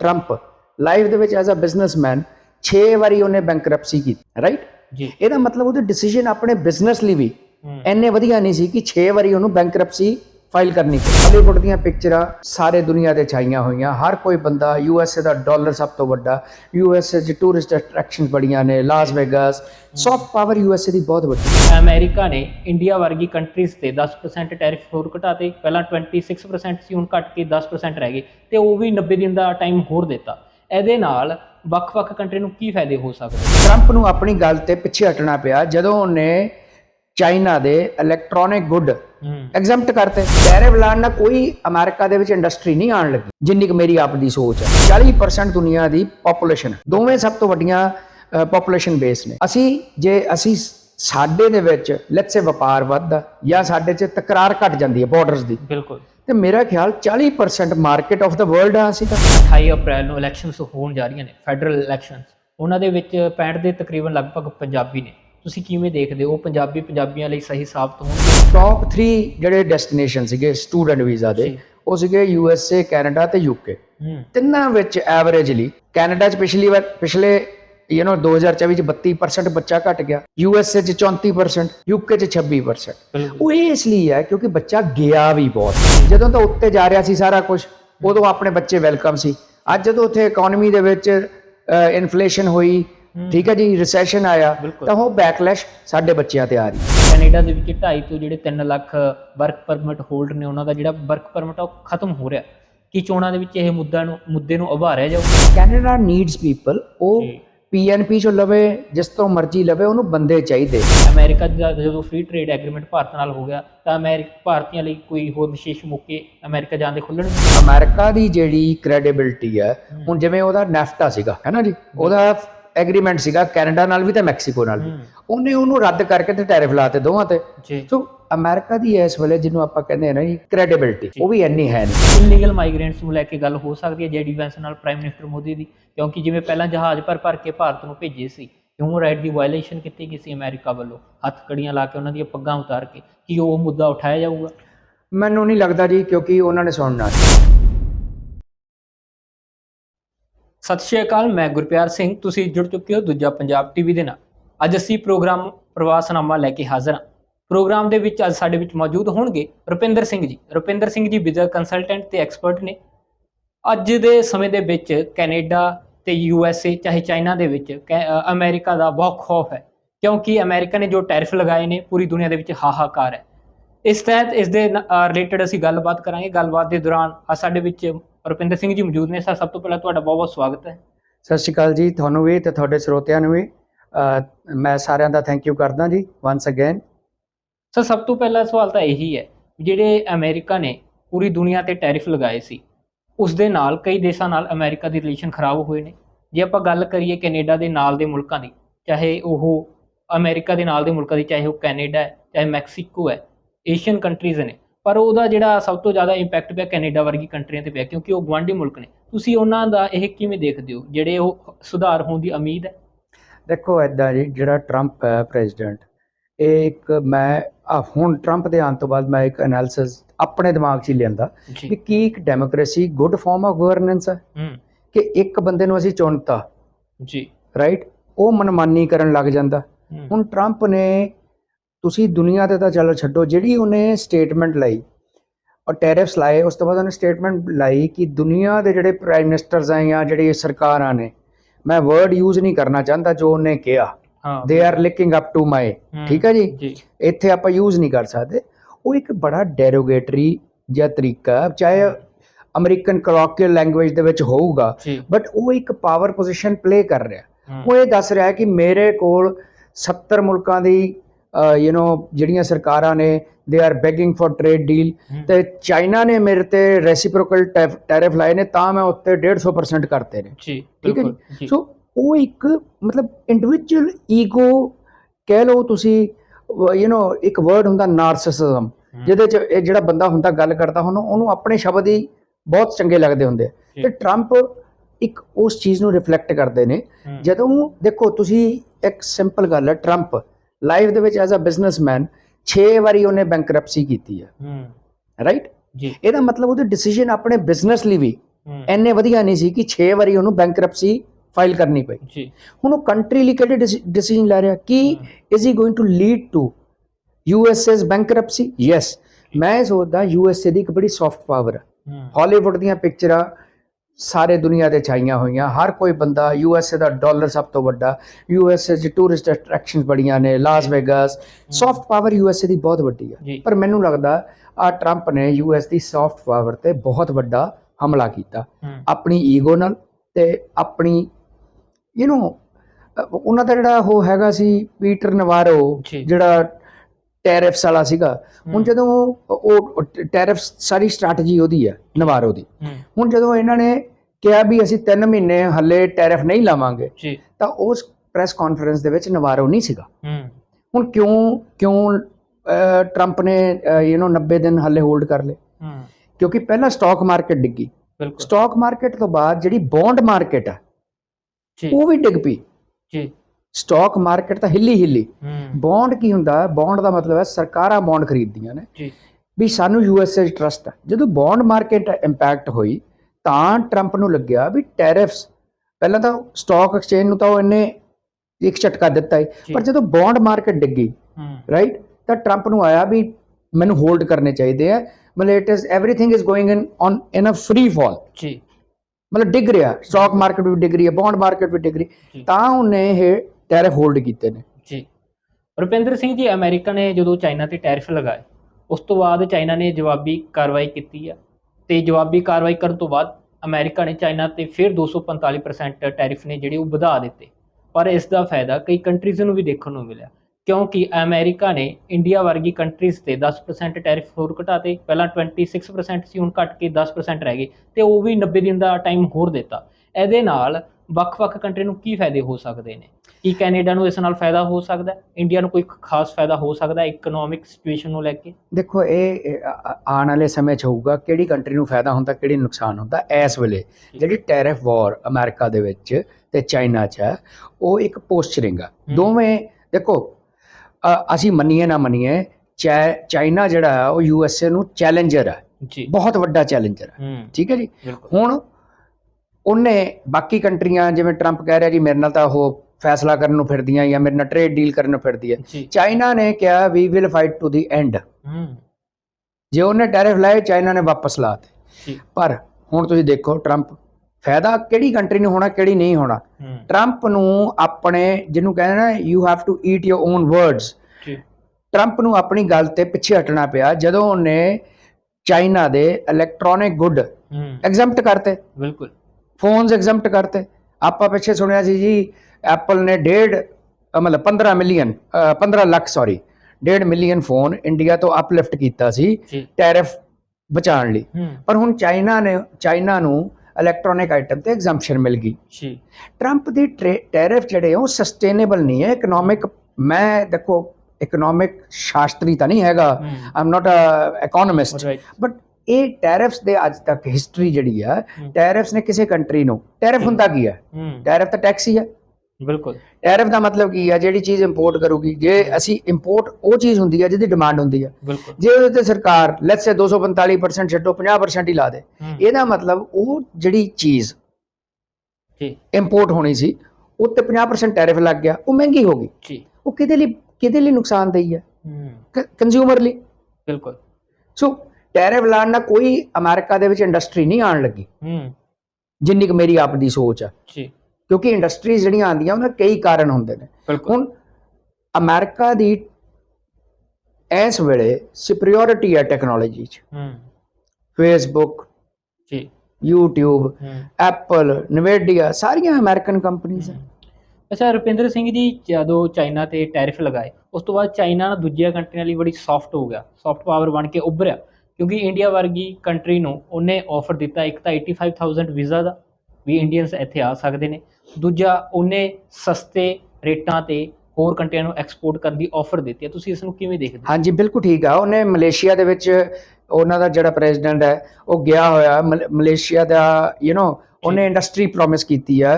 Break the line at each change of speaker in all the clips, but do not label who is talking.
Trump life ਦੇ ਵਿੱਚ as a businessman 6 ਵਾਰੀ ਉਹਨੇ ਬੈਂਕਰਪਸੀ ਕੀਤੀ ਰਾਈਟ
ਜੀ
ਇਹਦਾ ਮਤਲਬ ਉਹਦੇ ਡਿਸੀਜਨ ਆਪਣੇ ਬਿਜ਼ਨਸ ਲਈ ਵੀ। ਇੰਨੇ ਵਧੀਆ ਨਹੀਂ ਸੀ ਕਿ 6 ਵਾਰੀ ਉਹਨੂੰ ਬੈਂਕਰਪਸੀ ਫਾਈਲ ਕਰਨੀ ਹਾਲੀਵੁੱਡ ਦੀਆਂ ਪਿਕਚਰਾਂ ਸਾਰੇ ਦੁਨੀਆ ਤੇ ਛਾਈਆਂ ਹੋਈਆਂ। ਹਰ ਕੋਈ ਬੰਦਾ ਯੂਐਸਏ ਦਾ ਡਾਲਰ ਸਭ ਤੋਂ ਵੱਡਾ। ਯੂਐਸਏ 'ਚ ਟੂਰਿਸਟ ਅਟਰੈਕਸ਼ਨਸ ਬੜੀਆਂ ਨੇ Las Vegas soft power USA ਦੀ ਬਹੁਤ ਵੱਡੀ।
ਅਮਰੀਕਾ ਨੇ ਇੰਡੀਆ ਵਰਗੀ ਕੰਟਰੀਜ਼ ਤੇ 10% ਟੈਰਿਫ ਹੋਰ ਘਟਾਤੇ। ਪਹਿਲਾਂ 26% ਸੀ ਹੁਣ ਘਟ ਕੇ 10% ਰਹਿ ਗਏ। ਤੇ ਉਹ ਵੀ 90 ਦਿਨ ਦਾ ਟਾਈਮ ਹੋਰ ਦਿੱਤਾ। ਇਹਦੇ ਨਾਲ ਵੱਖ-ਵੱਖ ਕੰਟਰੀ ਨੂੰ ਕੀ ਫਾਇਦੇ ਹੋ ਸਕਦੇ?
ਟਰੰਪ ਨੂੰ ਆਪਣੀ ਗੱਲ ਤੇ ਪਿੱਛੇ ਹਟਣਾ ਪਿਆ। ਜਦੋਂ ਉਹਨੇ ਚਾਈਨਾ ਦੇ ਇਲੈਕਟ੍ਰੋਨਿਕ ਗੁੱਡ ਐਗਜ਼ੈਂਪਟ ਕਰਤੇ। ਟੈਰਿਫ ਲਾਉਣ ਨਾਲ ਕੋਈ ਅਮਰੀਕਾ ਦੇ ਵਿੱਚ ਇੰਡਸਟਰੀ ਨਹੀਂ ਆਉਣ ਲੱਗੀ ਜਿੰਨੀ ਕੁ ਮੇਰੀ ਆਪ ਦੀ ਸੋਚ ਹੈ। 40% ਦੁਨੀਆ ਦੀ ਪੋਪੂਲੇਸ਼ਨ ਦੋਵੇਂ ਸਭ ਤੋਂ ਵੱਡੀਆਂ ਪੋਪੂਲੇਸ਼ਨ ਬੇਸ ਨੇ। ਅਸੀਂ ਜੇ ਅਸੀਂ ਸਾਡੇ ਦੇ ਵਿੱਚ ਲੈਟਸ ਸੇ ਵਪਾਰ ਵੱਧਦਾ ਜਾਂ ਸਾਡੇ 'ਚ ਤਕਰਾਰ ਘਟ ਜਾਂਦੀ ਹੈ ਬਾਰਡਰਸ ਦੀ
ਬਿਲਕੁਲ।
ਤੇ ਮੇਰਾ ਖਿਆਲ 40% ਮਾਰਕੀਟ ਆਫ ਦਾ ਵਰਲਡ ਆ ਅਸੀਂ ਤਾਂ।
28 ਅਪ੍ਰੈਲ ਨੂੰ ਇਲੈਕਸ਼ਨਸ ਹੋਣ ਜਾ ਰਹੀਆਂ ਨੇ ਫੈਡਰਲ ਇਲੈਕਸ਼ਨਸ ਉਹਨਾਂ ਦੇ ਵਿੱਚ 65 ਦੇ ਤਕਰੀਬਨ ਲਗਭਗ ਪੰਜਾਬੀ ਨੇ। ਤੁਸੀਂ ਕਿਵੇਂ ਦੇਖਦੇ ਹੋ? ਪੰਜਾਬੀ ਪੰਜਾਬੀਆਂ ਲਈ ਸਹੀ ਸਾਬਤ ਹੋਣਗੇ?
ਟੌਪ 3 ਜਿਹੜੇ ਡੈਸਟੀਨੇਸ਼ਨ ਸੀਗੇ ਸਟੂਡੈਂਟ ਵੀਜ਼ਾ ਦੇ। ਉਹ ਸੀਗੇ ਯੂ ਐਸ ਏ ਕੈਨੇਡਾ ਤੇ ਯੂਕੇ ਤਿੰਨਾਂ ਵਿੱਚ ਐਵਰੇਜਲੀ ਕੈਨੇਡਾ 'ਚ ਪਿਛਲੀ ਵਾਰ ਪਿਛਲੇ ਯੂ نو 2024 'ਚ 32% ਬੱਚਾ ਘਟ ਗਿਆ। ਯੂ ਐਸ ਏ 'ਚ 34% ਯੂਕੇ 'ਚ 26%
ਬਿਲਕੁਲ।
ਉਹ ਇਹ ਇਸ ਲਈ ਹੈ ਕਿਉਂਕਿ ਬੱਚਾ ਗਿਆ ਵੀ ਬਹੁਤ। ਜਦੋਂ ਤਾਂ ਉੱਤੇ ਜਾ ਰਿਹਾ ਸੀ ਸਾਰਾ ਕੁਝ ਉਦੋਂ ਆਪਣੇ ਬੱਚੇ ਵੈਲਕਮ ਸੀ। ਅੱਜ ਜਦੋਂ ਉੱਥੇ ਇਕਨੋਮੀ ਦੇ ਵਿੱਚ ਇਨਫਲੇਸ਼ਨ ਹੋਈ ਠੀਕ ਹੈ ਜੀ ਰਿਸੈਸ਼ਨ ਆਇਆ। ਤਾਂ ਉਹ ਬੈਕਲੈਸ਼ ਸਾਡੇ ਬੱਚਿਆਂ ਤੇ ਆ ਰਹੀ
ਕੈਨੇਡਾ ਦੇ ਵਿੱਚ 2.5 ਤੋਂ ਜਿਹੜੇ 3 ਲੱਖ ਵਰਕ ਪਰਮਿਟ ਹੋਲਡਰ ਨੇ ਉਹਨਾਂ ਦਾ ਜਿਹੜਾ ਵਰਕ ਪਰਮਿਟ ਆ ਉਹ ਖਤਮ ਹੋ ਰਿਹਾ। ਕੀ ਚੋਣਾਂ ਦੇ ਵਿੱਚ ਇਹ ਮੁੱਦਾ ਨੂੰ ਮੁੱਦੇ ਨੂੰ ਉਭਾਰਿਆ ਜਾਊ?
ਕੈਨੇਡਾ ਨੀਡਸ ਪੀਪਲ ਉਹ। ਪੀਐਨਪੀ ਚੋਂ ਲਵੇ ਜਿਸ ਤੋਂ ਮਰਜ਼ੀ ਲਵੇ ਉਹਨੂੰ ਬੰਦੇ ਚਾਹੀਦੇ।
ਅਮਰੀਕਾ ਦਾ ਜਦੋਂ ਫ੍ਰੀ ਟ੍ਰੇਡ ਐਗਰੀਮੈਂਟ ਭਾਰਤ ਨਾਲ ਹੋ ਗਿਆ ਤਾਂ ਅਮਰੀਕ ਭਾਰਤੀਆਂ ਲਈ ਕੋਈ ਹੋਰ ਵਿਸ਼ੇਸ਼ ਮੌਕੇ ਅਮਰੀਕਾ ਜਾਣ ਦੇ ਖੁੱਲਣਗੇ
ਅਮਰੀਕਾ ਦੀ ਜਿਹੜੀ ਕ੍ਰੈਡੀਬਿਲਟੀ ਹੈ ਹੁਣ ਜਿਵੇਂ ਉਹਦਾ ਨੈਫਟਾ ਸੀਗਾ ਹੈ ਨਾ ਜੀ। ਉਹਦਾ ਐਗਰੀਮੈਂਟ ਸੀਗਾ ਕੈਨੇਡਾ ਨਾਲ ਵੀ ਤੇ ਮੈਕਸੀਕੋ ਨਾਲ ਵੀ। ਉਹਨੇ ਉਹਨੂੰ ਰੱਦ ਕਰਕੇ ਤੇ ਟੈਰਿਫ ਲਾਤੇ ਦੋਵਾਂ ਤੇ। ਸੋ ਅਮਰੀਕਾ ਦੀ ਇਸ ਵੇਲੇ ਜਿਹਨੂੰ ਆਪਾਂ ਕਹਿੰਦੇ ਆ ਨਾ ਜੀ ਕ੍ਰੈਡੀਬਿਲਟੀ ਉਹ ਵੀ ਇੰਨੀ ਹੈ ਨਹੀਂ।
ਇਲੀਗਲ ਮਾਈਗ੍ਰੈਂਟਸ ਨੂੰ ਲੈ ਕੇ ਗੱਲ ਹੋ ਸਕਦੀ ਹੈ ਜੇਡੀ ਵੈਂਸ ਨਾਲ ਪ੍ਰਾਈਮ ਮਿਨਿਸਟਰ ਮੋਦੀ ਦੀ ਕਿਉਂਕਿ ਜਿਵੇਂ ਪਹਿਲਾਂ ਜਹਾਜ਼ ਭਰ ਭਰ ਕੇ ਭਾਰਤ ਨੂੰ ਭੇਜੇ ਸੀ ਹਿਊਮਨ ਰਾਈਟ ਦੀ ਵਾਇਲੇਸ਼ਨ ਕੀਤੀ ਗਈ ਸੀ ਅਮਰੀਕਾ ਵੱਲੋਂ। ਹੱਥ ਕੜੀਆਂ ਲਾ ਕੇ ਉਹਨਾਂ ਦੀਆਂ ਪੱਗਾਂ ਉਤਾਰ ਕੇ ਕੀ ਉਹ ਮੁੱਦਾ ਉਠਾਇਆ ਜਾਊਗਾ?
ਮੈਨੂੰ ਨਹੀਂ ਲੱਗਦਾ ਜੀ ਕਿਉਂਕਿ ਉਹਨਾਂ ਨੇ ਸੁਣਨਾ ਨਹੀਂ।
ਸਤਿ ਸ਼੍ਰੀ ਅਕਾਲ ਮੈਂ ਗੁਰਪਿਆਰ ਸਿੰਘ ਤੁਸੀਂ ਜੁੜ ਚੁੱਕੇ ਹੋ ਦੂਜਾ ਪੰਜਾਬ ਟੀਵੀ ਦੇ ਨਾਲ। ਅੱਜ ਅਸੀਂ ਪ੍ਰੋਗਰਾਮ ਪ੍ਰਵਾਸਨਾਮਾ ਲੈ ਕੇ ਹਾਜ਼ਰ ਹਾਂ। ਪ੍ਰੋਗਰਾਮ ਦੇ ਵਿੱਚ ਅੱਜ ਸਾਡੇ ਵਿੱਚ ਮੌਜੂਦ ਹੋਣਗੇ ਰੁਪਿੰਦਰ ਸਿੰਘ ਜੀ। ਰੁਪਿੰਦਰ ਸਿੰਘ ਜੀ ਵੀਜ਼ਾ ਕੰਸਲਟੈਂਟ ਤੇ ਐਕਸਪਰਟ ਨੇ। ਅੱਜ ਦੇ ਸਮੇਂ ਦੇ ਵਿੱਚ ਕੈਨੇਡਾ ਤੇ ਯੂ ਐਸ ਏ ਚਾਹੇ ਚਾਈਨਾ ਦੇ ਵਿੱਚ ਕੈ- ਅ, ਅਮਰੀਕਾ ਦਾ ਬਹੁਤ ਖੌਫ ਹੈ। ਕਿਉਂਕਿ ਅਮਰੀਕਾ ਨੇ ਜੋ ਟੈਰਿਫ ਲਗਾਏ ਨੇ ਪੂਰੀ ਦੁਨੀਆ ਦੇ ਵਿੱਚ ਹਾਹਾਕਾਰ ਹੈ। ਇਸ ਤਹਿਤ ਇਸ ਦੇ ਰਿਲੇਟਡ ਅਸੀਂ ਗੱਲਬਾਤ ਕਰਾਂਗੇ। ਗੱਲਬਾਤ ਦੇ ਦੌਰਾਨ ਅੱਜ ਸਾਡੇ ਵਿੱਚ ਰੁਪਿੰਦਰ ਸਿੰਘ ਜੀ ਮੌਜੂਦ ਨੇ। ਸਰ ਸਭ ਤੋਂ ਪਹਿਲਾਂ ਤੁਹਾਡਾ ਬਹੁਤ ਬਹੁਤ ਸਵਾਗਤ ਹੈ।
ਸਤਿ ਸ਼੍ਰੀ ਅਕਾਲ ਜੀ ਤੁਹਾਨੂੰ ਵੀ ਤੇ ਤੁਹਾਡੇ ਸਰੋਤਿਆਂ ਨੂੰ ਵੀ। ਮੈਂ ਸਾਰਿਆਂ ਦਾ ਥੈਂਕ ਯੂ ਕਰਦਾ ਜੀ ਵਾਂਸ ਅਗੇਨ
ਸਰ ਸਭ ਤੋਂ ਪਹਿਲਾ ਸਵਾਲ ਤਾਂ ਇਹੀ ਹੈ ਜਿਹੜੇ ਅਮਰੀਕਾ ਨੇ ਪੂਰੀ ਦੁਨੀਆ ਤੇ ਟੈਰਿਫ ਲਗਾਏ ਸੀ ਉਸ ਦੇ ਨਾਲ ਕਈ ਦੇਸ਼ਾਂ ਨਾਲ ਅਮਰੀਕਾ ਦੀ ਰਿਲੇਸ਼ਨ ਖਰਾਬ ਹੋਏ ਨੇ। ਜੇ ਆਪਾਂ ਗੱਲ ਕਰੀਏ ਕੈਨੇਡਾ ਦੇ ਨਾਲ ਦੇ ਮੁਲਕਾਂ ਦੀ ਚਾਹੇ ਉਹ ਅਮਰੀਕਾ ਦੇ ਨਾਲ ਦੇ ਮੁਲਕਾਂ ਦੀ ਚਾਹੇ ਉਹ ਕੈਨੇਡਾ ਹੈ ਚਾਹੇ ਮੈਕਸੀਕੋ ਹੈ ਏਸ਼ੀਅਨ ਕੰਟਰੀਜ਼ ਨੇ ਪਰ ਉਹਦਾ ਜਿਹੜਾ ਸਭ ਤੋਂ ਜ਼ਿਆਦਾ ਇੰਪੈਕਟ ਪਿਆ ਕੈਨੇਡਾ ਵਰਗੀ ਕੰਟਰੀਆਂ ਤੇ ਪਿਆ ਕਿਉਂਕਿ ਉਹ ਗੁਆਂਢੀ ਮੁਲਕ ਨੇ। ਤੁਸੀਂ ਉਹਨਾਂ ਦਾ ਇਹ ਕਿਵੇਂ ਦੇਖਦੇ ਹੋ? ਜਿਹੜੇ ਉਹ ਸੁਧਾਰ ਹੋਣ ਦੀ ਉਮੀਦ ਹੈ?
ਦੇਖੋ ਐਦਾਂ ਜੀ ਜਿਹੜਾ ਟਰੰਪ ਹੈ ਪ੍ਰੈਜ਼ੀਡੈਂਟ ਇਹ ਇੱਕ ਮੈਂ ਹੁਣ ਟਰੰਪ ਦੇ ਆਉਣ ਤੋਂ ਬਾਅਦ ਮੈਂ ਇੱਕ ਐਨਾਲਿਸਿਸ ਆਪਣੇ ਦਿਮਾਗ 'ਚ ਹੀ ਲਿਆਂਦਾ ਕਿ ਕੀ ਇੱਕ democracy good form of governance ਹੈ? ਕਿ ਇੱਕ ਬੰਦੇ ਨੂੰ ਅਸੀਂ ਚੁਣਤਾ
ਜੀ।
ਰਾਈਟ ਉਹ ਮਨਮਾਨੀ ਕਰਨ ਲੱਗ ਜਾਂਦਾ। ਹੁਣ ਟਰੰਪ ਨੇ ਤੁਸੀਂ ਦੁਨੀਆ ਤੇ ਤਾਂ ਚਲੋ ਛੱਡੋ ਜਿਹੜੀ ਉਹਨੇ ਸਟੇਟਮੈਂਟ ਲਈ ਔਰ ਟੈਰਿਫਸ ਲਾਏ ਉਸ ਤੋਂ ਬਾਅਦ ਉਹਨੇ ਸਟੇਟਮੈਂਟ ਲਾਈ ਕਿ ਦੁਨੀਆ ਦੇ ਜਿਹੜੇ ਪ੍ਰਾਈਮ ਮਿਨਿਸਟਰਸ ਆ ਜਾਂ ਜਿਹੜੀ ਸਰਕਾਰਾਂ ਨੇ ਮੈਂ ਵਰਡ ਯੂਜ਼ ਨਹੀਂ ਕਰਨਾ ਚਾਹੁੰਦਾ ਜੋ ਉਹਨੇ ਕਿਹਾ। They are licking up to
my
ਠੀਕ ਹੈ ਜੀ? ਇੱਥੇ ਆਪਾਂ ਯੂਜ਼ ਨਹੀਂ ਕਰ ਸਕਦੇ। ਉਹ ਇੱਕ ਬੜਾ ਡੈਰੋਗੇਟਰੀ ਜਿਹਾ ਤਰੀਕਾ ਚਾਹੇ ਅਮਰੀਕਨ ਕਲੋਕੀਅਲ ਲੈਂਗੁਏਜ ਦੇ ਵਿੱਚ ਹੋਊਗਾ ਬਟ ਉਹ ਇੱਕ ਪਾਵਰ ਪੋਜੀਸ਼ਨ ਪਲੇ ਕਰ ਰਿਹਾ। ਉਹ ਇਹ ਦੱਸ ਰਿਹਾ ਹੈ ਕਿ ਮੇਰੇ ਕੋਲ 70 ਮੁਲਕਾਂ ਦੀ ਯੂ نو ਜਿਹੜੀਆਂ ਸਰਕਾਰਾਂ ਨੇ they are begging for trade
deal
ਤੇ ਚਾਈਨਾ ਨੇ ਮੇਰੇ ਤੇ ਰੈਸੀਪ੍ਰੋਕਲ ਟੈਰਿਫ ਲਾਏ ਨੇ ਤਾਂ ਮੈਂ ਉੱਤੇ 150% ਕਰਤੇ ਨੇ। ਠੀਕ ਹੈ ਸੋ ਉਹ ਇੱਕ ਮਤਲਬ ਇੰਡੀਵਿਜੂਅਲ ਈਗੋ ਕਹਿ ਲਓ ਤੁਸੀਂ ਯੂ نو ਇੱਕ ਵਰਡ ਹੁੰਦਾ ਨਾਰਸਿਸਿਜ਼ਮ ਜਿਹਦੇ ਚ ਇਹ ਜਿਹੜਾ ਬੰਦਾ ਹੁੰਦਾ ਗੱਲ ਕਰਦਾ ਹੁਣ ਉਹਨੂੰ ਆਪਣੇ ਸ਼ਬਦ ਹੀ ਬਹੁਤ ਚੰਗੇ ਲੱਗਦੇ ਹੁੰਦੇ। ਤੇ ਟਰੰਪ ਇੱਕ ਉਸ ਚੀਜ਼ ਨੂੰ ਰਿਫਲੈਕਟ ਕਰਦੇ ਨੇ। ਜਦੋਂ ਦੇਖੋ ਤੁਸੀਂ ਇੱਕ ਸਿੰਪਲ ਗੱਲ ਹੈ ਟਰੰਪ ਲਾਈਫ ਦੇ ਵਿੱਚ ਐਜ਼ ਅ ਬਿਜ਼ਨਸਮੈਨ 6 ਵਾਰੀ ਉਹਨੇ ਬੈਂਕਰਪਸੀ ਕੀਤੀ ਹੈ।
ਹੂੰ,
ਰਾਈਟ
ਜੀ।
ਇਹਦਾ ਮਤਲਬ ਉਹਦੇ ਡਿਸੀਜਨ ਆਪਣੇ ਬਿਜ਼ਨਸ ਲਈ ਵੀ ਐਨੇ ਵਧੀਆ ਨਹੀਂ ਸੀ ਕਿ 6 ਵਾਰੀ ਉਹਨੂੰ ਬੈਂਕਰਪਸੀ ਫਾਈਲ ਕਰਨੀ ਪਈ।
ਜੀ।
ਹੁਣ ਉਹ ਕੰਟਰੀ ਲਈ ਕਿਹੜੇ ਡਿਸੀਜਨ ਲੈ ਰਿਹਾ? ਕੀ is he going to lead to USA's bankruptcy yes ਮੈਂ ਸੋਚਦਾ ਯੂਐਸਏ ਦੀ ਇੱਕ ਬੜੀ ਸੌਫਟ ਪਾਵਰ ਹੂੰ। ਹਾਲੀਵੁੱਡ ਦੀਆਂ ਪਿਕਚਰਾਂ ਸਾਰੇ ਦੁਨੀਆ ਤੇ ਛਾਈਆਂ ਹੋਈਆਂ। ਹਰ ਕੋਈ ਬੰਦਾ ਯੂਐਸਏ ਦਾ ਡਾਲਰ ਸਭ ਤੋਂ ਵੱਡਾ। ਯੂਐਸਏ 'ਚ ਟੂਰਿਸਟ ਅਟਰੈਕਸ਼ਨਸ ਬੜੀਆਂ ਨੇ Las Vegas soft power USA ਦੀ ਬਹੁਤ ਵੱਡੀ ਹੈ
ਜੀ।
ਪਰ ਮੈਨੂੰ ਲੱਗਦਾ ਆ ਟਰੰਪ ਨੇ ਯੂਐਸ ਦੀ ਸੌਫਟ ਪਾਵਰ ਤੇ ਬਹੁਤ ਵੱਡਾ ਹਮਲਾ ਕੀਤਾ। ਆਪਣੀ ਈਗੋ ਨਾਲ ਤੇ ਆਪਣੀ ਯੂ نو ਉਹਨਾਂ ਦਾ ਜਿਹੜਾ ਉਹ ਹੈਗਾ ਸੀ ਪੀਟਰ ਨਵਾਰੋ। ਜਿਹੜਾ ਟੈਰਿਫਸ ਵਾਲਾ ਸੀਗਾ। ਹੁਣ। ਜਦੋਂ ਉਹ ਟੈਰਿਫਸ ਸਾਰੀ ਸਟ੍ਰੈਟਜੀ ਉਹਦੀ ਹੈ ਨਵਾਰੋ ਦੀ। ਹੁਣ ਜਦੋਂ ਇਹਨਾਂ ਨੇ ਕਿਹਾ ਵੀ ਅਸੀਂ 3 ਮਹੀਨੇ ਹੱਲੇ ਟੈਰਿਫ ਨਹੀਂ ਲਾਵਾਂਗੇ
ਜੀ।
ਤਾਂ ਉਸ ਪ੍ਰੈਸ ਕਾਨਫਰੰਸ ਦੇ ਵਿੱਚ ਨਵਾਰੋ ਨਹੀਂ ਸੀਗਾ। ਹੁਣ ਕਿਉਂ ਕਿਉਂ ਟਰੰਪ ਨੇ ਯੂ نو 90 ਦਿਨ ਹੱਲੇ ਹੋਲਡ ਕਰ ਲਏ? ਕਿਉਂਕਿ ਪਹਿਲਾਂ ਸਟਾਕ ਮਾਰਕੀਟ ਡਿੱਗੀ। ਸਟਾਕ ਮਾਰਕੀਟ ਤੋਂ ਬਾਅਦ ਜਿਹੜੀ ਬੌਂਡ ਮਾਰਕੀਟ
ਜੀ।
ਉਹ ਵੀ ਡਿੱਗ ਪਈ।
ਜੀ।
ਸਟਾਕ ਮਾਰਕੀਟ ਤਾਂ ਹਿੱਲੀ ਹਿੱਲੀ ਬੌਂਡ ਕੀ ਹੁੰਦਾ ਬੌਂਡ ਦਾ ਮਤਲਬ ਹੈ ਸਰਕਾਰਾਂ ਬੌਂਡ ਖਰੀਦਦੀਆਂ ਨੇ
ਜੀ
ਵੀ ਸਾਨੂੰ ਯੂਐਸਏ 'ਚ ਟਰਸਟ ਹੈ ਜਦੋਂ ਬੌਂਡ ਮਾਰਕੀਟ ਇੰਪੈਕਟ ਹੋਈ ਤਾਂ ਟਰੰਪ ਨੂੰ ਲੱਗਿਆ ਵੀ ਟੈਰਿਫਸ ਪਹਿਲਾਂ ਤਾਂ ਸਟਾਕ ਐਕਸਚੇਂਜ ਨੂੰ ਤਾਂ ਉਹ ਇਹਨੇ ਇੱਕ ਝਟਕਾ ਦਿੱਤਾ ਹੀ
ਜੀ।
ਪਰ ਜਦੋਂ ਬੌਂਡ ਮਾਰਕੀਟ ਡਿੱਗੀ
ਹੂੰ
ਰਾਈਟ ਤਾਂ ਟਰੰਪ ਨੂੰ ਆਇਆ ਵੀ ਮੈਨੂੰ ਹੋਲਡ ਕਰਨੇ ਚਾਹੀਦੇ ਆ ਮਤਲਬ it is everything is going in on in a free fall
ਜੀ
ਮਤਲਬ ਡਿੱਗ ਰਿਹਾ ਸਟਾਕ ਮਾਰਕੀਟ ਵੀ ਡਿੱਗ ਰਹੀ ਹੈ ਬੌਂਡ ਮਾਰਕੀਟ ਵੀ ਡਿੱਗ ਰਹੀ
ਜੀ।
ਤਾਂ ਉਹਨੇ ਇਹ ਟੈਰਿਫ ਹੋਲਡ ਕੀਤੇ ਨੇ
ਜੀ ਰੁਪਿੰਦਰ ਸਿੰਘ ਜੀ, ਅਮਰੀਕਾ ਨੇ ਜਦੋਂ ਚਾਈਨਾ ਤੇ ਟੈਰਿਫ ਲਗਾਏ, ਉਸ ਤੋਂ ਬਾਅਦ ਚਾਈਨਾ ਨੇ ਜਵਾਬੀ ਕਾਰਵਾਈ ਕੀਤੀ ਆ ਤੇ ਜਵਾਬੀ ਕਾਰਵਾਈ ਕਰਨ ਤੋਂ ਬਾਅਦ ਅਮਰੀਕਾ ਨੇ ਚਾਈਨਾ ਤੇ ਫਿਰ 245% ਟੈਰਿਫ ਨੇ ਜਿਹੜੇ ਉਹ ਵਧਾ ਦਿੱਤੇ। ਪਰ ਇਸ ਦਾ ਫਾਇਦਾ ਕਈ ਕੰਟਰੀਜ਼ ਨੂੰ ਵੀ ਦੇਖਣ ਨੂੰ ਮਿਲਿਆ, ਕਿਉਂਕਿ ਅਮਰੀਕਾ ਨੇ ਇੰਡੀਆ ਵਰਗੀ ਕੰਟਰੀਜ਼ ਤੇ 10% ਟੈਰਿਫ ਹੋਰ ਘਟਾਤੇ ਪਹਿਲਾਂ 26% ਸੀ, ਹੁਣ ਘਟ ਕੇ 10% ਰਹਿ ਗਏ ਤੇ ਉਹ ਵੀ 90 ਦਿਨ ਦਾ ਟਾਈਮ ਹੋਰ ਦਿੱਤਾ। ਇਹਦੇ ਨਾਲ ਵੱਖ-ਵੱਖ ਕੰਟਰੀ ਨੂੰ ਕੀ ਫਾਇਦੇ ਹੋ ਸਕਦੇ ਨੇ? ਕੀ ਕੈਨੇਡਾ ਨੂੰ ਇਸ ਨਾਲ ਫਾਇਦਾ ਹੋ ਸਕਦਾ ਇੰਡੀਆ ਨੂੰ ਕੋਈ ਖਾਸ ਫਾਇਦਾ ਹੋ ਸਕਦਾ ਇਕਨੋਮਿਕ ਸਿਚੁਏਸ਼ਨ ਨੂੰ ਲੈ ਕੇ?
ਦੇਖੋ ਇਹ ਆ- ਆ- ਆਉਣ ਵਾਲੇ ਸਮੇਂ 'ਚ ਹੋਊਗਾ ਕਿਹੜੀ ਕੰਟਰੀ ਨੂੰ ਫਾਇਦਾ ਹੁੰਦਾ ਕਿਹੜੀ ਨੁਕਸਾਨ ਹੁੰਦਾ। ਇਸ ਵੇਲੇ ਜਿਹੜੀ ਟੈਰਿਫ ਵਾਰ ਅਮਰੀਕਾ ਦੇ ਵਿੱਚ ਤੇ ਚਾਈਨਾ 'ਚ ਹੈ ਉਹ ਇੱਕ ਪੋਸਚਰਿੰਗ ਆ। ਦੋਵੇਂ ਦੇਖੋ ਅਸੀਂ ਮੰਨੀਏ ਨਾ ਮੰਨੀਏ ਚੈ- ਚਾਈਨਾ ਜਿਹੜਾ ਉਹ ਯੂਐਸਏ ਨੂੰ ਚੈਲੰਜਰ ਹੈ।
ਜੀ।
ਬਹੁਤ ਵੱਡਾ ਚੈਲੰਜਰ ਹੈ। ਠੀਕ ਹੈ ਜੀ? ਹੁਣ ਉਹਨੇ ਬਾਕੀ ਕੰਟਰੀਆਂ ਜਿਵੇਂ ਟਰੰਪ ਕਹਿ ਰਿਹਾ ਜੀ ਮੇਰੇ ਨਾਲ ਤਾਂ ਉਹ ਫੈਸਲਾ ਕਰਨ ਨੂੰ ਫਿਰਦੀਆਂ ਜਾਂ ਮੇਰੇ ਨਾਲ ਟ੍ਰੇਡ ਡੀਲ ਕਰਨ ਨੂੰ ਫਿਰਦੀ ਹੈ। ਚਾਈਨਾ ਨੇ ਕਿਹਾ we will fight to the
end
ਜੇ ਉਹਨੇ ਟੈਰਿਫ ਲਾਏ ਚਾਈਨਾ ਨੇ ਵਾਪਸ ਲਾਤੇ ਪਰ ਹੁਣ ਤੁਸੀਂ ਦੇਖੋ ਟਰੰਪ ਫਾਇਦਾ ਕਿਹੜੀ ਕੰਟਰੀ ਨੂੰ ਹੋਣਾ ਕਿਹੜੀ ਨਹੀਂ ਹੋਣਾ। ਟਰੰਪ ਨੂੰ ਆਪਣੇ ਜਿਹਨੂੰ ਕਹਿੰਦੇ ਨਾ you have to eat your own
words
Trump ਨੂੰ ਆਪਣੀ ਗੱਲ ਤੇ ਪਿੱਛੇ ਹਟਣਾ ਪਿਆ ਜਦੋਂ ਉਹਨੇ ਚਾਈਨਾ ਦੇ ਇਲੈਕਟ੍ਰੋਨਿਕ ਗੁੱਡ ਐਗਜ਼ੈਂਪਟ ਕਰਤੇ।
ਬਿਲਕੁਲ।
ਫੋਨਸ ਐਗਜ਼ੈਂਪਟ ਕਰਤੇ। ਆਪਾਂ ਪਿੱਛੇ ਸੁਣਿਆ ਸੀ ਜੀ ਐਪਲ ਨੇ ਡੇਢ ਮਤਲਬ 15 ਮਿਲੀਅਨ 15 ਲੱਖ ਸੌਰੀ ਡੇਢ ਮਿਲੀਅਨ ਫੋਨ ਇੰਡੀਆ ਤੋਂ ਅਪਲਿਫਟ ਕੀਤਾ ਸੀ ਟੈਰਿਫ ਬਚਾਉਣ ਲਈ। ਪਰ ਹੁਣ ਚਾਈਨਾ ਨੇ ਚਾਈਨਾ ਨੂੰ ਇਲੈਕਟ੍ਰੋਨਿਕ ਆਈਟਮ ਤੇ ਐਗਜ਼ੈਂਪਸ਼ਨ ਮਿਲ ਗਈ।
ਜੀ।
ਟਰੰਪ ਦੀ ਟੈਰਿਫ ਜਿਹੜੇ ਉਹ ਸਸਟੇਨੇਬਲ ਨਹੀਂ ਹੈ। ਇਕਨੋਮਿਕ ਮੈਂ ਦੇਖੋ ਇਕਨੋਮਿਕ ਸ਼ਾਸਤਰੀ ਤਾਂ ਨਹੀਂ ਹੈਗਾ। I'm not a
economist
but ਇਹ ਟੈਰਿਫਸ ਦੇ ਅੱਜ ਤੱਕ ਹਿਸਟਰੀ ਜਿਹੜੀ ਆ। ਟੈਰਿਫਸ ਨੇ ਕਿਸੇ ਕੰਟਰੀ ਨੂੰ ਟੈਰਿਫ ਹੁੰਦਾ ਕੀ ਹੈ। ਟੈਰਿਫ ਤਾਂ ਟੈਕਸ ਹੀ ਹੈ
ਬਿਲਕੁਲ।
ਟੈਰਿਫ ਦਾ ਮਤਲਬ ਕੀ ਹੈ ਜਿਹੜੀ ਚੀਜ਼ ਇੰਪੋਰਟ ਕਰੂਗੀ ਜੇ ਅਸੀਂ ਇੰਪੋਰਟ ਉਹ ਚੀਜ਼ ਹੁੰਦੀ ਹੈ ਜਿਹਦੀ ਡਿਮਾਂਡ ਹੁੰਦੀ ਹੈ ਜੇ ਉਹਦੇ ਤੇ ਸਰਕਾਰ ਲੈਟਸ ਸੇ 245% ਛੱਡੋ 50% ਹੀ ਲਾ ਦੇ। ਇਹਦਾ ਮਤਲਬ ਉਹ ਜਿਹੜੀ ਚੀਜ਼
ਜੀ।
ਇੰਪੋਰਟ ਹੋਣੀ ਸੀ ਉੱਤੇ 50% ਟੈਰਿਫ ਲੱਗ ਗਿਆ ਉਹ ਮਹਿੰਗੀ ਹੋ ਗਈ।
ਜੀ।
ਉਹ ਕਿਹਦੇ ਲਈ ਕਿਹਦੇ ਲਈ ਨੁਕਸਾਨਦੇਹੀ ਹੂੰ। ਕੰਜ਼ਿਊਮਰ ਲਈ।
ਬਿਲਕੁਲ।
ਸੋ ਟੈਰਿਫ ਲਾਉਣ ਨਾਲ ਕੋਈ ਅਮਰੀਕਾ ਦੇ ਵਿੱਚ ਇੰਡਸਟਰੀ ਨਹੀਂ ਆਉਣ ਲੱਗੀ।
ਹੂੰ।
ਜਿੰਨੀ ਕੁ ਮੇਰੀ ਆਪਦੀ ਸੋਚ ਆ।
ਜੀ।
ਕਿਉਂਕਿ ਇੰਡਸਟਰੀਜ਼ ਜਿਹੜੀਆਂ ਆਉਂਦੀਆਂ ਉਹਨਾਂ ਕਈ ਕਾਰਨ ਹੁੰਦੇ ਨੇ। ਹੁਣ ਅਮਰੀਕਾ ਦੀ ਇਸ ਵੇਲੇ ਸੁਪਰੀਓਰਿਟੀ ਹੈ ਟੈਕਨੋਲੋਜੀ 'ਚ।
ਹੂੰ।
ਫੇਸਬੁੱਕ
ਜੀ।
YouTube ਐਪਲ ਨਵੇਡੀਆ ਸਾਰੀਆਂ ਅਮਰੀਕਨ ਕੰਪਨੀਆਂ ਹੈ।
ਅੱਛਾ ਰੁਪਿੰਦਰ ਸਿੰਘ ਜੀ ਜਦੋਂ ਚਾਈਨਾ ਤੇ ਟੈਰਿਫ ਲਗਾਏ ਉਸ ਤੋਂ ਬਾਅਦ ਚਾਈਨਾ ਨਾ ਦੂਜੀਆਂ ਕੰਟਰੀਆਂ ਲਈ ਬੜੀ ਸੌਫਟ ਹੋ ਗਿਆ। ਸੌਫਟ ਪਾਵਰ ਬਣ ਕੇ ਉੱਭਰਿਆ। ਕਿਉਂਕਿ ਇੰਡੀਆ ਵਰਗੀ ਕੰਟਰੀ ਨੂੰ ਉਹਨੇ ਆਫਰ ਦਿੱਤਾ ਇੱਕ ਤਾਂ 85000 ਵੀਜ਼ਾ ਦਾ ਵੀ ਇੰਡੀਅਨਸ ਇੱਥੇ ਆ ਸਕਦੇ ਨੇ। ਦੂਜਾ ਉਹਨੇ ਸਸਤੇ ਰੇਟਾਂ ਤੇ ਹੋਰ ਕੰਟਰੀਆਂ ਨੂੰ ਐਕਸਪੋਰਟ ਕਰਨ ਦੀ ਆਫਰ ਦਿੱਤੀ ਹੈ। ਤੁਸੀਂ ਇਸ ਨੂੰ ਕਿਵੇਂ ਦੇਖਦੇ ਹੋ?
ਹਾਂਜੀ ਬਿਲਕੁਲ ਠੀਕ ਆ। ਉਹਨੇ ਮਲੇਸ਼ੀਆ ਦੇ ਵਿੱਚ ਉਹਨਾਂ ਦਾ ਜਿਹੜਾ ਪ੍ਰੈਜ਼ੀਡੈਂਟ ਹੈ ਉਹ ਗਿਆ ਹੋਇਆ। ਮਲ- ਮਲੇਸ਼ੀਆ ਦਾ ਯੂ نو ਉਹਨੇ ਇੰਡਸਟਰੀ ਪ੍ਰੋਮਿਸ ਕੀਤੀ ਆ।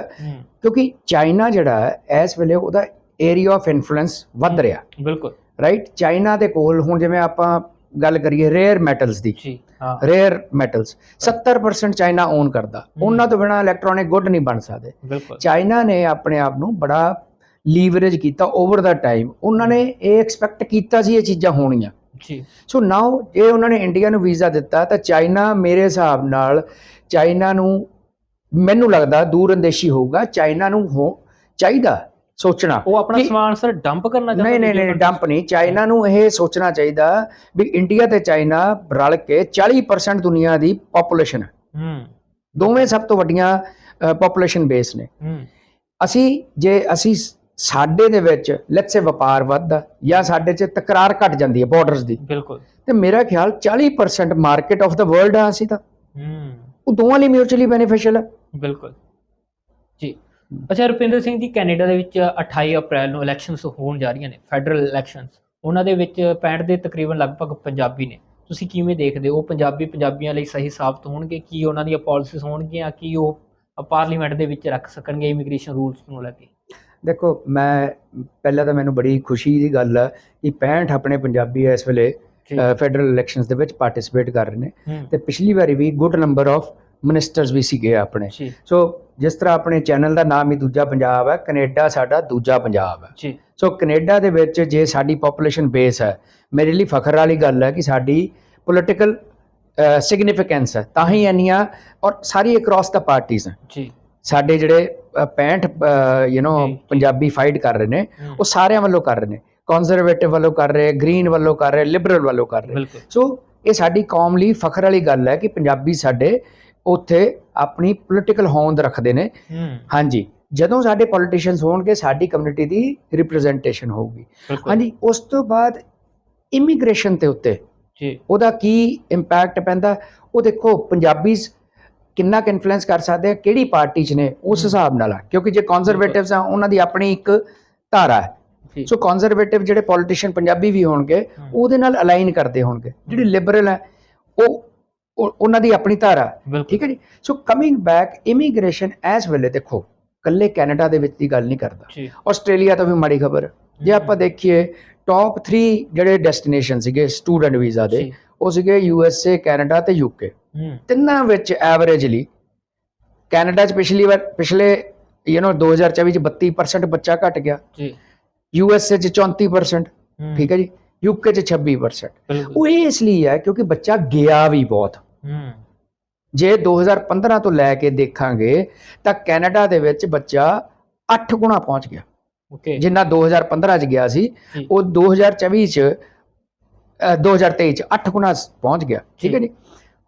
ਕਿਉਂਕਿ ਚਾਈਨਾ ਜਿਹੜਾ ਹੈ ਇਸ ਵੇਲੇ ਉਹਦਾ ਏਰੀਆ ਆਫ ਇਨਫਲੂਐਂਸ ਵੱਧ ਰਿਹਾ।
ਬਿਲਕੁਲ।
ਰਾਈਟ ਚਾਈਨਾ ਦੇ ਕੋਲ ਹੁਣ ਜਿਵੇਂ ਆਪਾਂ ਗੱਲ ਕਰੀਏ ਰੇਅਰ ਮੈਟਲਸ ਦੀ।
ਜੀ ਹਾਂ।
ਰੇਅਰ ਮੈਟਲਸ 70% ਚਾਈਨਾ ਓਨ ਕਰਦਾ। ਉਹਨਾਂ ਤੋਂ ਬਿਨਾ ਇਲੈਕਟ੍ਰੋਨਿਕ ਗੁੱਡ ਨਹੀਂ ਬਣ ਸਕਦੇ। ਚਾਈਨਾ ਨੇ ਆਪਣੇ ਆਪ ਨੂੰ ਬੜਾ ਲੀਵਰੇਜ ਕੀਤਾ ਓਵਰ ਦਾ ਟਾਈਮ ਉਹਨਾਂ ਨੇ ਇਹ ਐਕਸਪੈਕਟ ਕੀਤਾ ਸੀ ਇਹ ਚੀਜ਼ਾਂ ਹੋਣੀਆਂ।
ਜੀ।
ਸੋ ਨਾਓ ਜੇ ਉਹਨਾਂ ਨੇ ਇੰਡੀਆ ਨੂੰ ਵੀਜ਼ਾ ਦਿੱਤਾ ਤਾਂ ਚਾਈਨਾ ਮੇਰੇ ਹਿਸਾਬ ਨਾਲ ਚਾਈਨਾ ਨੂੰ ਮੈਨੂੰ ਲੱਗਦਾ ਦੂਰ ਅੰਦੇਸ਼ੀ ਹੋਊਗਾ। ਚਾਈਨਾ ਨੂੰ ਹੋ ਚਾਹੀਦਾ। ਸੋਚਣਾ।
ਉਹ ਆਪਣਾ
ਕਿ-
ਸਮਾਨ ਸਰ ਡੰਪ ਕਰਨਾ ਚਾਹੁੰਦਾ
ਨਹੀਂ ਨਹੀਂ ਨਹੀਂ ਡੰਪ ਨਹੀਂ। ਚਾਈਨਾ ਨੂੰ ਇਹ ਸੋਚਣਾ ਚਾਹੀਦਾ ਵੀ ਇੰਡੀਆ ਤੇ ਚਾਈਨਾ ਰਲ ਕੇ 40% ਦੁਨੀਆ ਦੀ ਪੋਪੂਲੇਸ਼ਨ ਹੈ।
ਹੂੰ।
ਦੋਵੇਂ ਸਭ ਤੋਂ ਵੱਡੀਆਂ ਪੋਪੂਲੇਸ਼ਨ ਬੇਸ ਨੇ।
ਹੂੰ।
ਅਸੀਂ ਜੇ ਅਸੀਂ ਸ- ਸਾਡੇ ਦੇ ਵਿੱਚ ਲੈਟਸ ਸੇ ਵਪਾਰ ਵੱਧਦਾ ਜਾਂ ਸਾਡੇ 'ਚ ਤਕਰਾਰ ਘਟ ਜਾਂਦੀ ਹੈ ਬਾਰਡਰਸ ਦੀ
ਬਿਲਕੁਲ।
ਤੇ ਮੇਰਾ ਖਿਆਲ 40% ਮਾਰਕੀਟ ਆਫ ਦਾ ਵਰਲਡ ਆ ਅਸੀਂ ਤਾਂ।
ਹੂੰ।
ਉਹ ਦੋਵਾਂ ਲਈ ਮਿਊਚੁਅਲੀ ਬੈਨੀਫੀਸ਼ੀਅਲ ਹੈ।
ਬਿਲਕੁਲ। ਅੱਛਾ ਰੁਪਿੰਦਰ ਸਿੰਘ ਜੀ ਕੈਨੇਡਾ ਦੇ ਵਿੱਚ 28 ਅਪ੍ਰੈਲ ਨੂੰ ਇਲੈਕਸ਼ਨਸ ਹੋਣ ਜਾ ਰਹੀਆਂ ਨੇ ਫੈਡਰਲ ਇਲੈਕਸ਼ਨਸ ਉਹਨਾਂ ਦੇ ਵਿੱਚ 65 ਦੇ ਤਕਰੀਬਨ ਲਗਭਗ ਪੰਜਾਬੀ ਨੇ। ਤੁਸੀਂ ਕਿਵੇਂ ਦੇਖਦੇ ਹੋ? ਪੰਜਾਬੀ ਪੰਜਾਬੀਆਂ ਲਈ ਸਹੀ ਸਾਬਤ ਹੋਣਗੇ? ਕੀ ਉਹਨਾਂ ਦੀਆਂ ਪਾਲਿਸੀਜ਼ ਹੋਣਗੀਆਂ? ਕੀ ਉਹ ਪਾਰਲੀਮੈਂਟ ਦੇ ਵਿੱਚ ਰੱਖ ਸਕਣਗੇ ਇਮੀਗ੍ਰੇਸ਼ਨ ਰੂਲਸ ਨੂੰ ਲੈ ਕੇ?
ਦੇਖੋ ਮੈਂ ਪਹਿਲਾਂ ਤਾਂ ਮੈਨੂੰ ਬੜੀ ਖੁਸ਼ੀ ਦੀ ਗੱਲ ਹੈ ਕਿ 65 ਆਪਣੇ ਪੰਜਾਬੀ ਇਸ ਵੇਲੇ ਫੈਡਰਲ ਇਲੈਕਸ਼ਨਸ ਦੇ ਵਿੱਚ ਪਾਰਟਿਸਿਪੇਟ ਕਰ ਰਹੇ ਨੇ। ਤੇ ਪਿਛਲੀ ਵਾਰੀ ਵੀ ਗੁੱਡ ਨੰਬਰ ਆਫ ਮਿਨਿਸਟਰਸ ਵੀ ਸੀਗੇ ਆਪਣੇ। ਸੋ ਜਿਸ ਤਰ੍ਹਾਂ ਆਪਣੇ ਚੈਨਲ ਦਾ ਨਾਮ ਹੀ ਦੂਜਾ ਪੰਜਾਬ ਹੈ ਕੈਨੇਡਾ ਸਾਡਾ ਦੂਜਾ ਪੰਜਾਬ ਹੈ।
ਜੀ।
ਸੋ ਕੈਨੇਡਾ ਦੇ ਵਿੱਚ ਜੇ ਸਾਡੀ ਪੋਪੂਲੇਸ਼ਨ ਬੇਸ ਹੈ ਮੇਰੇ ਲਈ ਫਖਰ ਵਾਲੀ ਗੱਲ ਹੈ ਕਿ ਸਾਡੀ ਪੋਲਿਟੀਕਲ ਸਿਗਨੀਫੀਕੈਂਸ ਹੈ। ਤਾਂ ਹੀ ਇੰਨੀਆਂ ਔਰ ਸਾਰੀ ਅਕ੍ਰੋਸ ਦਾ ਪਾਰਟੀਆਂ
ਜੀ।
ਸਾਡੇ ਜਿਹੜੇ uh, 65 you know. Punjabi fight ਕਰ ਰਹੇ ਨੇ ਉਹ ਸਾਰਿਆਂ ਵੱਲੋਂ ਕਰ ਰਹੇ ਨੇ। ਕੰਜ਼ਰਵੇਟਿਵ ਵੱਲੋਂ ਕਰ ਰਹੇ ਗ੍ਰੀਨ ਵੱਲੋਂ ਕਰ ਰਹੇ ਲਿਬਰਲ ਵੱਲੋਂ ਕਰ ਰਹੇ। ਸੋ ਇਹ ਸਾਡੀ ਕੌਮ ਲਈ ਫਖਰ ਵਾਲੀ ਗੱਲ ਹੈ ਕਿ ਪੰਜਾਬੀ ਸਾਡੇ ਉੱਥੇ ਆਪਣੀ ਪੋਲਿਟੀਕਲ ਹੋਂਦ ਰੱਖਦੇ ਨੇ। ਹਾਂਜੀ। ਜਦੋਂ ਸਾਡੇ ਪੋਲੀਟੀਸ਼ੀਅਨਸ ਹੋਣਗੇ ਸਾਡੀ ਕਮਿਊਨਿਟੀ ਦੀ ਰਿਪਰੈਜ਼ੈਂਟੇਸ਼ਨ ਹੋਊਗੀ। ਹਾਂਜੀ ਉਸ ਤੋਂ ਬਾਅਦ ਇਮੀਗ੍ਰੇਸ਼ਨ ਤੇ ਉੱਤੇ
ਜੀ।
ਉਹਦਾ ਕੀ ਇੰਪੈਕਟ ਪੈਂਦਾ? ਉਹ ਦੇਖੋ ਪੰਜਾਬੀਜ਼ ਕਿੰਨਾ ਕੁ ਇਨਫਲੂਐਂਸ ਕਰ ਸਕਦੇ ਆ ਕਿਹੜੀ ਪਾਰਟੀ 'ਚ ਨੇ ਉਸ। ਹਿਸਾਬ ਨਾਲ ਆ। ਕਿਉਂਕਿ ਜੇ ਕੰਜ਼ਰਵੇਟਿਵਸ ਆ ਉਹਨਾਂ ਦੀ ਆਪਣੀ ਇੱਕ ਧਾਰਾ ਹੈ। ਸੋ ਕੰਜ਼ਰਵੇਟਿਵ ਜਿਹੜੇ ਪੋਲੀਟੀਸ਼ੀਅਨ ਪੰਜਾਬੀ ਵੀ ਹੋਣਗੇ। ਉਹਦੇ ਨਾਲ ਅਲਾਈਨ ਕਰਦੇ ਹੋਣਗੇ। ਜਿਹੜੇ ਲਿਬਰਲ ਹੈ ਉਹ- ਉਹਨਾਂ ਦੀ ਆਪਣੀ ਧਾਰਾ। ਠੀਕ ਹੈ ਜੀ? ਸੋ ਕਮਿੰਗ ਬੈਕ ਇਮੀਗ੍ਰੇਸ਼ਨ ਐਸ ਵੇਲੇ ਦੇਖੋ ਕੱਲੇ ਕੈਨੇਡਾ ਦੇ ਵਿੱਚ ਦੀ ਗੱਲ ਨਹੀਂ ਕਰਦਾ। ਆਸਟ੍ਰੇਲੀਆ ਤੋਂ ਵੀ ਮਾੜੀ ਖਬਰ। ਜੇ ਆਪਾਂ ਦੇਖੀਏ ਟੌਪ 3 ਜਿਹੜੇ ਡੈਸਟੀਨੇਸ਼ਨ ਸੀਗੇ ਸਟੂਡੈਂਟ ਵੀਜ਼ਾ ਦੇ ਉਹ ਸੀਗੇ ਯੂ ਐਸ ਏ ਕੈਨੇਡਾ ਤੇ ਯੂਕੇ
ਹੂੰ।
ਤਿੰਨਾਂ ਵਿੱਚ ਐਵਰੇਜਲੀ ਕੈਨੇਡਾ 'ਚ ਪਿਛਲੀ ਵਾਰ ਪਿਛਲੇ ਯੂ نو 2024 ਚ 32% ਬੱਚਾ ਘਟ ਗਿਆ।
ਜੀ।
ਯੂ ਐਸ ਏ 'ਚ 34%
ਹੂੰ,
ਠੀਕ ਹੈ ਜੀ? ਯੂਕੇ 'ਚ 26%
ਬਿਲਕੁਲ।
ਉਹ ਇਹ ਇਸ ਲਈ ਹੈ ਕਿਉਂਕਿ ਬੱਚਾ ਗਿਆ ਵੀ ਬਹੁਤ। ਜੇ 2015 ਤੋਂ ਲੈ ਕੇ ਦੇਖਾਂਗੇ ਤਾਂ ਕੈਨੇਡਾ ਦੇ ਵਿੱਚ ਬੱਚਾ 8 ਗੁਣਾ ਪਹੁੰਚ ਗਿਆ।
ਓਕੇ
ਜਿੰਨਾ 2015 ਚ ਗਿਆ ਸੀ। ਉਹ 2024 ਚ ਅ, 2023 ਚ 8 ਗੁਣਾ ਪਹੁੰਚ ਗਿਆ। ਠੀਕ ਹੈ
ਜੀ।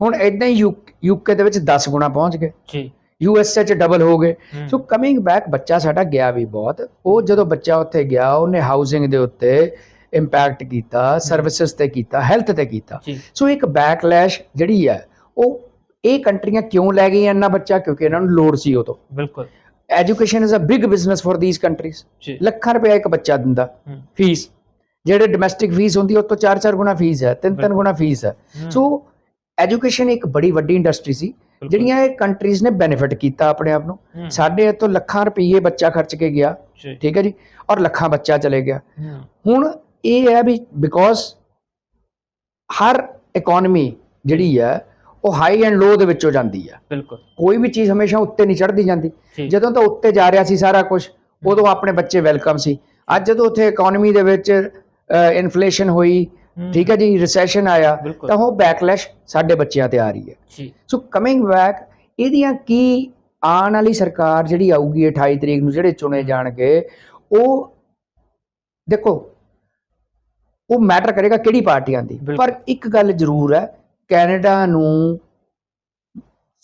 ਹੁਣ ਇਦਾਂ ਹੀ ਯੂਕੇ ਦੇ ਵਿੱਚ 10 ਗੁਣਾ ਪਹੁੰਚ ਗਏ।
ਜੀ।
ਯੂਐਸਏ ਚ ਡਬਲ ਹੋ ਗਏ। ਸੋ ਕਮਿੰਗ ਬੈਕ ਬੱਚਾ ਸਾਡਾ ਗਿਆ ਵੀ ਬਹੁਤ। ਉਹ ਜਦੋਂ ਬੱਚਾ ਉੱਥੇ ਗਿਆ ਉਹਨੇ ਹਾਊਸਿੰਗ ਦੇ ਉੱਤੇ ਇੰਪੈਕਟ ਕੀਤਾ ਸਰਵਿਸਿਜ਼ ਤੇ ਕੀਤਾ ਹੈਲਥ ਤੇ ਕੀਤਾ। ਸੋ ਇੱਕ ਬੈਕਲੈਸ਼ ਜਿਹੜੀ ਹੈ ਉਹ ਇਹ ਕੰਟਰੀਆਂ ਕਿਉਂ ਲੈ ਗਈਆਂ ਇੰਨਾ ਬੱਚਾ? ਕਿਉਂਕਿ ਇਹਨਾਂ ਨੂੰ ਲੋੜ ਸੀ ਉਹ ਤੋਂ
ਬਿਲਕੁਲ
education is a big business for these
countries
ਲੱਖਾਂ ਰੁਪਏ ਇੱਕ ਬੱਚਾ ਦਿੰਦਾ। ਫੀਸ। ਜਿਹੜੇ ਡੋਮੈਸਟਿਕ ਫੀਸ ਹੁੰਦੀ ਉਹ ਤੋਂ 4-4 ਗੁਣਾ ਫੀਸ ਹੈ 3-3
ਬਿਲਕੁਲ।
ਗੁਣਾ ਫੀਸ ਹੈ। ਸੋ ਐਜੂਕੇਸ਼ਨ ਇੱਕ ਬੜੀ ਵੱਡੀ ਇੰਡਸਟਰੀ ਸੀ ਜਿਹੜੀਆਂ ਇਹ ਕੰਟਰੀਜ਼ ਨੇ ਬੈਨੀਫਿਟ ਕੀਤਾ ਆਪਣੇ ਆਪ ਨੂੰ। ਸਾਡੇ ਇੱਥੋਂ ਲੱਖਾਂ ਰੁਪਏ ਬੱਚਾ ਖਰਚ ਕੇ ਗਿਆ। ਠੀਕ ਹੈ ਜੀ? ਔਰ ਲੱਖਾਂ ਬੱਚਾ ਚਲੇ ਗਿਆ। ਹੁਣ ਇਹ ਹੈ ਵੀ ਬਿਕੋਜ਼ ਹਰ ਇਕਨੋਮੀ ਜਿਹੜੀ ਹੈ ਉਹ ਹਾਈ ਐਂਡ ਲੋ ਦੇ ਵਿੱਚੋਂ ਜਾਂਦੀ ਹੈ
ਬਿਲਕੁਲ।
ਕੋਈ ਵੀ ਚੀਜ਼ ਹਮੇਸ਼ਾ ਉੱਤੇ ਨਹੀਂ ਚੜ੍ਹਦੀ ਜਾਂਦੀ। ਜਦੋਂ ਤਾਂ ਉੱਤੇ ਜਾ ਰਿਹਾ ਸੀ ਸਾਰਾ ਕੁਝ ਉਦੋਂ ਆਪਣੇ ਬੱਚੇ ਵੈਲਕਮ ਸੀ। ਅੱਜ ਜਦੋਂ ਉੱਥੇ ਇਕਨੋਮੀ ਦੇ ਵਿੱਚ ਇਨਫਲੇਸ਼ਨ ਹੋਈ ਠੀਕ ਹੈ ਜੀ ਰਿਸੈਸ਼ਨ ਆਇਆ ਤਾਂ ਉਹ ਬੈਕਲੈਸ਼ ਸਾਡੇ ਬੱਚਿਆਂ ਤੇ ਆ ਰਹੀ ਹੈ। ਸੋ ਕਮਿੰਗ ਬੈਕ ਇਹਦੀਆਂ ਕੀ ਆਉਣ ਵਾਲੀ ਸਰਕਾਰ ਜਿਹੜੀ ਆਊਗੀ 28 ਤਰੀਕ ਨੂੰ ਜਿਹੜੇ ਚੁਣੇ ਜਾਣਗੇ ਉਹ ਦੇਖੋ ਉਹ ਮੈਟਰ ਕਰੇਗਾ ਕਿਹੜੀ ਪਾਰਟੀਆਂ ਦੀ।
ਬਿਲਕੁਲ।
ਪਰ ਇੱਕ ਗੱਲ ਜ਼ਰੂਰ ਹੈ ਕੈਨੇਡਾ ਨੂੰ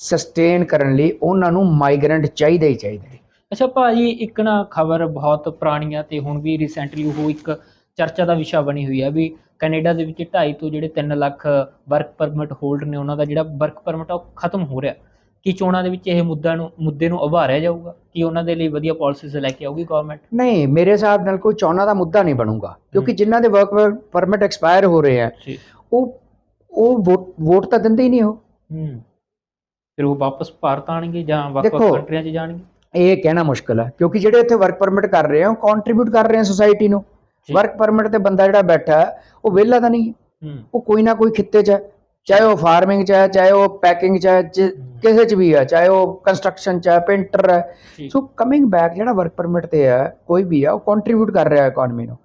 ਸਸਟੇਨ ਕਰਨ ਲਈ ਉਹਨਾਂ ਨੂੰ ਮਾਈਗ੍ਰੈਂਟ ਚਾਹੀਦੇ ਹੀ ਚਾਹੀਦੇ
ਅੱਛਾ ਭਾਜੀ ਇੱਕ ਨਾ ਖਬਰ ਬਹੁਤ ਪੁਰਾਣੀ ਆ ਤੇ ਹੁਣ ਵੀ ਰੀਸੈਂਟਲੀ ਉਹ ਇੱਕ ਚਰਚਾ ਦਾ ਵਿਸ਼ਾ ਬਣੀ ਹੋਈ ਆ ਵੀ ਕੈਨੇਡਾ ਦੇ ਵਿੱਚ 2.5 ਤੋਂ ਜਿਹੜੇ 3 ਲੱਖ ਵਰਕ ਪਰਮਿਟ ਹੋਲਡਰ ਨੇ ਉਹਨਾਂ ਦਾ ਜਿਹੜਾ ਵਰਕ ਪਰਮਿਟ ਆ ਉਹ ਖਤਮ ਹੋ ਰਿਹਾ। ਕੀ ਚੋਣਾਂ ਦੇ ਵਿੱਚ ਇਹ ਮੁੱਦਾ ਨੂੰ ਮੁੱਦੇ ਨੂੰ ਉਭਾਰਿਆ ਜਾਊਗਾ? ਕੀ ਉਹਨਾਂ ਦੇ ਲਈ ਵਧੀਆ ਪਾਲਿਸੀਜ਼ ਲੈ ਕੇ ਆਊਗੀ ਗਵਰਨਮੈਂਟ
ਨਹੀਂ ਮੇਰੇ ਹਿਸਾਬ ਨਾਲ ਕੋਈ ਚੌਣਾ ਦਾ ਮੁੱਦਾ ਨਹੀਂ ਬਣੂਗਾ ਕਿਉਂਕਿ। ਜਿਨ੍ਹਾਂ ਦੇ ਵਰਕ ਪਰਮਿਟ ਐਕਸਪਾਇਰ ਹੋ ਰਹੇ ਆ ਉਹ ਉਹ ਵੋਟ ਵੋਟ ਤਾਂ ਦਿੰਦੇ ਹੀ ਨਹੀਂ ਉਹ।
ਹੂੰ। ਫਿਰ ਉਹ ਵਾਪਸ ਭਾਰਤ ਆਣਗੇ ਜਾਂ ਵੱਖ-ਵੱਖ
ਦੇਖੋ,
ਕੰਟਰੀਆਂ 'ਚ ਜਾਣਗੇ?
ਇਹ ਕਹਿਣਾ ਮੁਸ਼ਕਲ ਹੈ ਕਿਉਂਕਿ ਜਿਹੜੇ ਇੱਥੇ ਵਰਕ ਪਰਮਿਟ ਕਰ ਰਹੇ ਆ ਉਹ ਕੰਟਰੀਬਿਊਟ ਕਰ ਰਹੇ ਆ ਸੋਸਾਇਟੀ ਨੂੰ।
ਜੀ।
ਵਰਕ ਪਰਮਿਟ ਤੇ ਬੰਦਾ ਜਿਹੜਾ ਬੈਠਾ ਹੈ, ਉਹ ਵਿਹਲਾ ਤਾਂ ਨਹੀਂ। ਹੈ।
ਹੂੰ
ਉਹ ਕੋਈ ਨਾ ਕੋਈ ਖਿੱਤੇ 'ਚ ਹੈ ਚਾਹੇ ਉਹ ਫਾਰਮਿੰਗ 'ਚ ਹੈ ਚਾਹੇ ਉਹ ਪੈਕਿੰਗ 'ਚ ਹੈ ਜਿ- ਕਿਸੇ 'ਚ ਵੀ ਹੈ ਚਾਹੇ ਉਹ ਕੰਸਟਰਕਸ਼ਨ 'ਚ ਹੈ ਪੇਂਟਰ ਹੈ। ਸੋ ਕਮਿੰਗ ਬੈਕ ਜਿਹੜਾ ਵਰਕ ਪਰਮਿਟ ਤੇ ਹੈ ਕੋਈ ਵੀ ਹੈ ਉਹ ਕੰਟਰੀਬਿਊਟ ਕਰ ਰਿਹਾ ਇਕਨੋਮੀ ਨੂੰ।